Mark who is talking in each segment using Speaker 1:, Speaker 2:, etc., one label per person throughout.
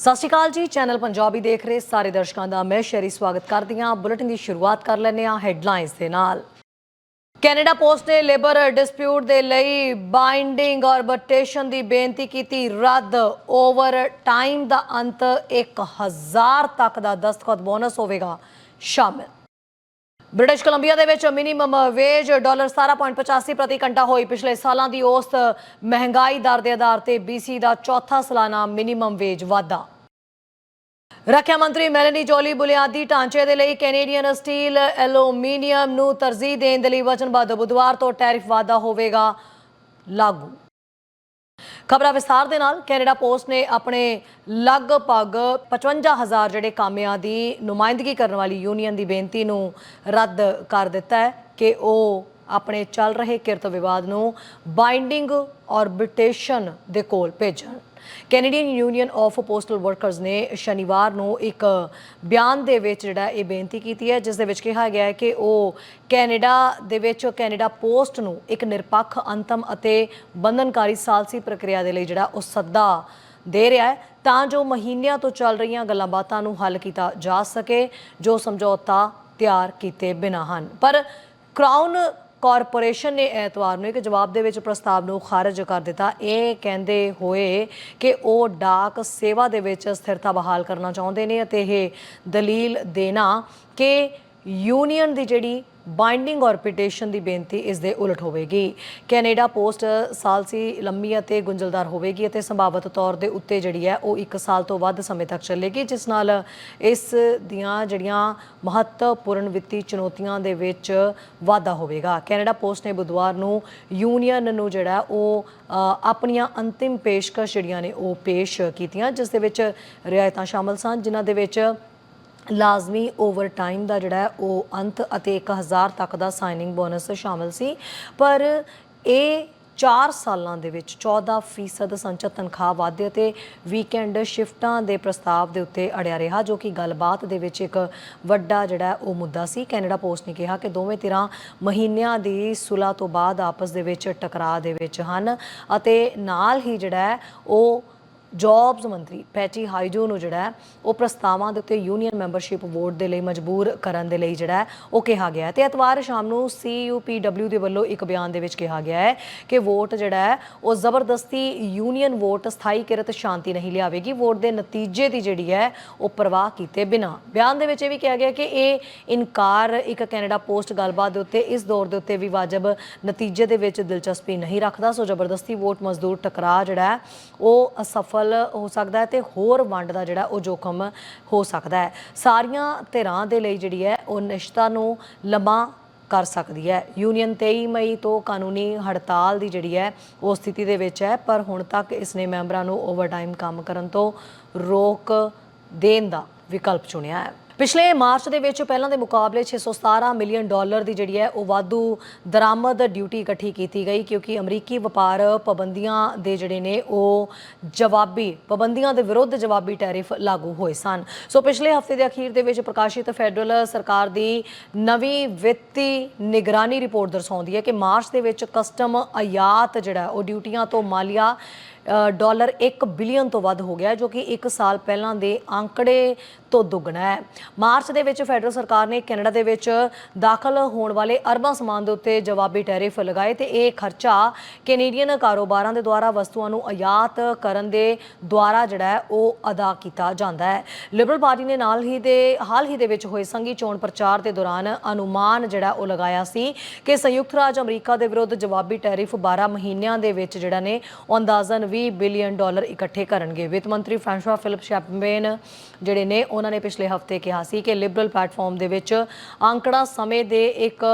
Speaker 1: ਸਤਿ ਸ਼੍ਰੀ ਅਕਾਲ ਜੀ, ਚੈਨਲ ਪੰਜਾਬੀ ਦੇਖ ਰਹੇ ਸਾਰੇ ਦਰਸ਼ਕਾਂ ਦਾ ਮੈਂ ਸ਼ੈਰੀ ਸਵਾਗਤ ਕਰਦੀ ਹਾਂ। ਬੁਲੇਟਿਨ ਦੀ ਸ਼ੁਰੂਆਤ ਕਰ ਲੈਂਦੇ ਹਾਂ ਹੈਡਲਾਈਨਸ ਦੇ ਨਾਲ। ਕੈਨੇਡਾ ਪੋਸਟ ਨੇ ਲੇਬਰ ਡਿਸਪਿਊਟ ਦੇ ਲਈ ਬਾਈਂਡਿੰਗ ਆਰਬਿਟ੍ਰੇਸ਼ਨ ਦੀ ਬੇਨਤੀ ਕੀਤੀ ਰੱਦ। ਓਵਰ ਟਾਈਮ ਦਾ ਅੰਤ 1000 ਤੱਕ ਦਾ ਦਸਤਖਤ ਬੋਨਸ ਹੋਵੇਗਾ ਸ਼ਾਮਿਲ। ਬ੍ਰਿਟਿਸ਼ ਕੋਲੰਬੀਆ ਦੇ ਵਿੱਚ ਮਿਨੀਮਮ ਵੇਜ ਡਾਲਰ 17.85 ਪ੍ਰਤੀ ਘੰਟਾ ਹੋਈ। ਪਿਛਲੇ ਸਾਲਾਂ ਦੀ ਔਸਤ ਮਹਿੰਗਾਈ ਦਰ ਦੇ ਆਧਾਰ ਤੇ BC ਦਾ ਚੌਥਾ ਸਾਲਾਨਾ ਮਿਨੀਮਮ ਵੇਜ ਵਾਧਾ। ਰੱਖਿਆ ਮੰਤਰੀ ਮੈਲਨੀ ਜੋਲੀ ਬੁਨਿਆਦੀ ਢਾਂਚੇ ਦੇ ਲਈ ਕੈਨੇਡੀਅਨ ਸਟੀਲ ਐਲੂਮੀਨੀਅਮ ਨੂੰ ਤਰਜੀਹ ਦੇਣ ਦੇ ਲਈ ਵਚਨਬੱਧ ਬੁੱਧਵਾਰ ਤੋਂ ਟੈਰਿਫ ਵਾਧਾ ਹੋਵੇਗਾ ਲਾਗੂ। ਖਬਰਾਂ ਵਿਸਥਾਰ ਦੇ ਨਾਲ ਕੈਨੇਡਾ ਪੋਸਟ ਨੇ ਆਪਣੇ ਲਗਭਗ 55000 ਜਿਹੜੇ ਕਾਮਿਆਂ ਦੀ ਨੁਮਾਇੰਦਗੀ ਕਰਨ ਵਾਲੀ ਯੂਨੀਅਨ ਦੀ ਬੇਨਤੀ ਨੂੰ ਰੱਦ ਕਰ ਦਿੱਤਾ ਹੈ ਕਿ ਉਹ ਆਪਣੇ ਚੱਲ ਰਹੇ ਕਿਰਤ ਵਿਵਾਦ ਨੂੰ ਬਾਈਂਡਿੰਗ ਆਰਬਿਟ੍ਰੇਸ਼ਨ ਦੇ ਕੋਲ ਭੇਜਣ। Canadian Union of Postal Workers ਨੇ ਸ਼ਨੀਵਾਰ ਨੂੰ ਇੱਕ ਬਿਆਨ ਦੇ ਵਿੱਚ ਜਿਹੜਾ ਇਹ ਬੇਨਤੀ ਕੀਤੀ ਹੈ, ਜਿਸ ਦੇ ਵਿੱਚ ਕਿਹਾ ਗਿਆ ਹੈ ਕਿ ਉਹ ਕੈਨੇਡਾ ਦੇ ਵਿੱਚ, ਕੈਨੇਡਾ ਪੋਸਟ ਨੂੰ ਇੱਕ ਨਿਰਪੱਖ, ਅੰਤਮ ਅਤੇ ਬੰਧਨਕਾਰੀ ਸਾਲਸੀ ਪ੍ਰਕਿਰਿਆ ਦੇ ਲਈ ਜਿਹੜਾ ਉਹ ਸੱਦਾ ਦੇ ਰਿਹਾ ਹੈ, ਤਾਂ ਜੋ ਮਹੀਨਿਆਂ ਤੋਂ ਚੱਲ ਰਹੀਆਂ ਗੱਲਾਂ ਬਾਤਾਂ ਨੂੰ ਹੱਲ ਕੀਤਾ ਜਾ ਸਕੇ, ਜੋ ਸਮਝੌਤਾ ਤਿਆਰ ਕੀਤੇ ਬਿਨਾਂ ਹਨ। ਪਰ ਕਰਾਊਨ ਕਾਰਪੋਰੇਸ਼ਨ ਨੇ ਐਤਵਾਰ ਨੂੰ ਇੱਕ ਜਵਾਬ ਦੇ ਵਿੱਚ ਪ੍ਰਸਤਾਵ ਨੂੰ ਖਾਰਜ ਕਰ ਦਿੱਤਾ। ਇਹ ਕਹਿੰਦੇ ਹੋਏ ਕਿ ਉਹ ਡਾਕ ਸੇਵਾ ਦੇ ਵਿੱਚ ਸਥਿਰਤਾ ਬਹਾਲ ਕਰਨਾ ਚਾਹੁੰਦੇ ਨੇ ਅਤੇ ਇਹ ਦਲੀਲ ਦੇਣਾ ਕਿ ਯੂਨੀਅਨ ਦੀ ਜਿਹੜੀ ਬਾਈਂਡਿੰਗ ਆਰਬਿਟ੍ਰੇਸ਼ਨ ਦੀ ਬੇਨਤੀ ਇਸ ਦੇ ਉਲਟ ਹੋਵੇਗੀ। ਕੈਨੇਡਾ ਪੋਸਟ ਸਾਲਸੀ ਲੰਮੀ ਅਤੇ ਗੁੰਝਲਦਾਰ ਹੋਵੇਗੀ ਅਤੇ ਸੰਭਾਵਤ ਤੌਰ ਦੇ ਉੱਤੇ ਜਿਹੜੀ ਹੈ ਉਹ 1 ਸਾਲ ਤੋਂ ਵੱਧ ਸਮੇਂ ਤੱਕ ਚੱਲੇਗੀ, ਜਿਸ ਨਾਲ ਇਸ ਦੀਆਂ ਜਿਹੜੀਆਂ ਮਹੱਤਵਪੂਰਨ ਵਿੱਤੀ ਚੁਣੌਤੀਆਂ ਦੇ ਵਿੱਚ ਵਾਧਾ ਹੋਵੇਗਾ। ਕੈਨੇਡਾ ਪੋਸਟ ਨੇ ਬੁੱਧਵਾਰ ਨੂੰ ਯੂਨੀਅਨ ਨੂੰ ਜਿਹੜਾ ਉਹ ਆਪਣੀਆਂ ਅੰਤਿਮ ਪੇਸ਼ਕਸ਼ ਜਿਹੜੀਆਂ ਨੇ ਉਹ ਪੇਸ਼ ਕੀਤੀਆਂ, ਜਿਸ ਦੇ ਵਿੱਚ ਰਿਆਇਤਾਂ ਸ਼ਾਮਲ ਸਨ, ਜਿਨ੍ਹਾਂ ਦੇ ਵਿੱਚ ਲਾਜ਼ਮੀ ਓਵਰਟਾਈਮ ਦਾ ਜਿਹੜਾ ਉਹ ਅੰਤ ਅਤੇ 1000 ਤੱਕ ਦਾ ਸਾਈਨਿੰਗ ਬੋਨਸ ਸ਼ਾਮਲ ਸੀ। ਪਰ ਇਹ 4 ਸਾਲਾਂ ਦੇ ਵਿੱਚ 14% ਸੰਚਤ ਤਨਖਾਹ ਵਾਧੇ ਅਤੇ ਵੀਕਐਂਡ ਸ਼ਿਫਟਾਂ ਦੇ ਪ੍ਰਸਤਾਵ ਦੇ ਉੱਤੇ ਅੜਿਆ ਰਿਹਾ, ਜੋ ਕਿ ਗੱਲਬਾਤ ਦੇ ਵਿੱਚ ਇੱਕ ਵੱਡਾ ਜਿਹੜਾ ਉਹ ਮੁੱਦਾ ਸੀ। ਕੈਨੇਡਾ ਪੋਸਟ ਨੇ ਕਿਹਾ ਕਿ ਦੋਵੇਂ ਧਿਰਾਂ ਮਹੀਨਿਆਂ ਦੀ ਸੁਲਾ ਤੋਂ ਬਾਅਦ ਆਪਸ ਦੇ ਵਿੱਚ ਟਕਰਾਅ ਦੇ ਵਿੱਚ ਹਨ ਅਤੇ ਨਾਲ ਹੀ ਜਿਹੜਾ ਉਹ ਜੌਬਸ ਮੰਤਰੀ ਪੈਟੀ ਹਾਈਜੋ ਨੂੰ ਜਿਹੜਾ ਉਹ ਪ੍ਰਸਤਾਵਾਂ ਦੇ ਉੱਤੇ ਯੂਨੀਅਨ ਮੈਂਬਰਸ਼ਿਪ ਵੋਟ ਦੇ ਲਈ ਮਜਬੂਰ ਕਰਨ ਦੇ ਲਈ ਜਿਹੜਾ ਉਹ ਕਿਹਾ ਗਿਆ ਹੈ। ਤੇ ਐਤਵਾਰ ਸ਼ਾਮ ਨੂੰ ਸੀਯੂਪੀਡਬਲਿਊ ਦੇ ਵੱਲੋਂ ਇੱਕ ਬਿਆਨ ਦੇ ਵਿੱਚ ਕਿਹਾ ਗਿਆ ਹੈ ਕਿ ਵੋਟ ਜਿਹੜਾ ਹੈ, ਉਹ ਜ਼ਬਰਦਸਤੀ ਯੂਨੀਅਨ ਵੋਟ ਸਥਾਈ ਕਿਰਤ ਸ਼ਾਂਤੀ ਨਹੀਂ ਲਿਆਵੇਗੀ। ਵੋਟ ਦੇ ਨਤੀਜੇ ਦੀ ਜਿਹੜੀ ਹੈ, ਉਹ ਪਰਵਾਹ ਕੀਤੇ ਬਿਨਾ। ਬਿਆਨ ਦੇ ਵਿੱਚ ਇਹ ਵੀ ਕਿਹਾ ਗਿਆ ਕਿ ਇਹ ਇਨਕਾਰ ਇੱਕ ਕੈਨੇਡਾ ਪੋਸਟ ਗੱਲਬਾਤ ਦੇ ਉੱਤੇ, ਇਸ ਦੌਰ ਦੇ ਉੱਤੇ ਵੀ ਵਾਜਬ ਨਤੀਜੇ ਦੇ ਵਿੱਚ ਦਿਲਚਸਪੀ ਨਹੀਂ ਰੱਖਦਾ। ਸੋ ਜ਼ਬਰਦਸਤੀ ਵੋਟ ਮਜ਼ਦੂਰ ਟਕਰਾਅ ਜਿਹੜਾ ਉਹ ਅਸਫਲ ਹੋ ਸਕਦਾ ਹੈ ਤੇ ਹੋਰ ਵੰਡ ਦਾ ਜਿਹੜਾ ਉਹ ਜੋਖਮ ਹੋ ਸਕਦਾ ਹੈ। ਸਾਰੀਆਂ ਧਿਰਾਂ ਦੇ ਲਈ ਜਿਹੜੀ ਹੈ, ਉਹ ਨਿਸ਼ਚਤਾ ਨੂੰ ਲੰਮਾ ਕਰ ਸਕਦੀ ਹੈ। ਯੂਨੀਅਨ 23 ਮਈ ਤੋਂ ਕਾਨੂੰਨੀ ਹੜਤਾਲ ਦੀ ਜਿਹੜੀ ਹੈ, ਉਹ ਸਥਿਤੀ ਦੇ ਵਿੱਚ ਹੈ, ਪਰ ਹੁਣ ਤੱਕ ਇਸ ਨੇ ਮੈਂਬਰਾਂ ਨੂੰ ਓਵਰਟਾਈਮ ਕੰਮ ਕਰਨ ਤੋਂ ਰੋਕ ਦੇਣ ਦਾ ਵਿਕਲਪ ਚੁਣਿਆ ਹੈ। ਪਿਛਲੇ ਮਾਰਚ ਦੇ ਵਿੱਚ ਪਹਿਲਾਂ ਦੇ ਮੁਕਾਬਲੇ 617 ਮਿਲੀਅਨ ਡਾਲਰ ਦੀ ਜਿਹੜੀ ਹੈ ਉਹ ਵਾਧੂ ਦਰਾਮਦ ਡਿਊਟੀ ਇਕੱਠੀ ਕੀਤੀ ਗਈ, ਕਿਉਂਕਿ ਅਮਰੀਕੀ ਵਪਾਰ ਪਾਬੰਦੀਆਂ ਦੇ ਜਿਹੜੇ ਨੇ ਉਹ ਜਵਾਬੀ, ਪਾਬੰਦੀਆਂ ਦੇ ਵਿਰੁੱਧ ਜਵਾਬੀ ਟੈਰਿਫ ਲਾਗੂ ਹੋਏ ਸਨ। ਸੋ ਪਿਛਲੇ ਹਫ਼ਤੇ ਦੇ ਅਖੀਰ ਦੇ ਵਿੱਚ ਪ੍ਰਕਾਸ਼ਿਤ ਫੈਡਰਲ ਸਰਕਾਰ ਦੀ ਨਵੀਂ ਵਿੱਤੀ ਨਿਗਰਾਨੀ ਰਿਪੋਰਟ ਦਰਸਾਉਂਦੀ ਹੈ ਕਿ ਮਾਰਚ ਦੇ ਵਿੱਚ ਕਸਟਮ ਆਯਾਤ ਜਿਹੜਾ ਉਹ ਡਿਊਟੀਆਂ ਤੋਂ ਮਾਲੀਆ ਡਾਲਰ 1 ਬਿਲੀਅਨ ਤੋਂ ਵੱਧ ਹੋ ਗਿਆ ਜੋ ਕਿ 1 ਸਾਲ ਪਹਿਲਾਂ ਦੇ ਅੰਕੜੇ ਤੋਂ ਦੁੱਗਣਾ ਹੈ। ਮਾਰਚ ਦੇ ਵਿੱਚ ਫੈਡਰਲ ਸਰਕਾਰ ਨੇ ਕੈਨੇਡਾ ਦੇ ਵਿੱਚ ਦਾਖਲ ਹੋਣ ਵਾਲੇ ਅਰਬਾਂ ਸਮਾਨ ਦੇ ਉੱਤੇ ਜਵਾਬੀ ਟੈਰਿਫ ਲਗਾਏ ਤੇ ਇਹ ਖਰਚਾ ਕੈਨੇਡੀਅਨ ਕਾਰੋਬਾਰਾਂ ਦੇ ਦੁਆਰਾ ਵਸਤੂਆਂ ਨੂੰ ਆਯਾਤ ਕਰਨ ਦੇ ਦੁਆਰਾ ਜਿਹੜਾ ਉਹ ਅਦਾ ਕੀਤਾ ਜਾਂਦਾ ਹੈ। ਲਿਬਰਲ ਪਾਰਟੀ ਨੇ ਨਾਲ ਹੀ ਦੇ, ਹਾਲ ਹੀ ਦੇ ਵਿੱਚ ਹੋਏ ਸੰਘੀ ਚੋਣ ਪ੍ਰਚਾਰ ਦੇ ਦੌਰਾਨ ਅਨੁਮਾਨ ਜਿਹੜਾ ਉਹ ਲਗਾਇਆ ਸੀ ਕਿ ਸੰਯੁਕਤ ਰਾਜ ਅਮਰੀਕਾ ਦੇ ਵਿਰੁੱਧ ਜਵਾਬੀ ਟੈਰਿਫ 12 ਮਹੀਨਿਆਂ ਦੇ ਵਿੱਚ ਜਿਹੜਾ ਨੇ ਉਹ ਅੰਦਾਜ਼ਨ 20 ਬਿਲੀਅਨ ਡਾਲਰ ਇਕੱਠੇ ਕਰਨਗੇ। ਵਿੱਤ ਮੰਤਰੀ ਫ੍ਰਾਂਸਵਾ ਫਿਲਿਪ ਸ਼ੈਪਮੇਨ ਜਿਹੜੇ ਨੇ, ਉਹਨਾਂ ਨੇ ਪਿਛਲੇ ਹਫ਼ਤੇ ਕਿਹਾ ਸੀ ਕਿ ਲਿਬਰਲ ਪਲੇਟਫਾਰਮ ਦੇ ਵਿੱਚ ਅੰਕੜਾ ਸਮੇਂ ਦੇ ਇੱਕ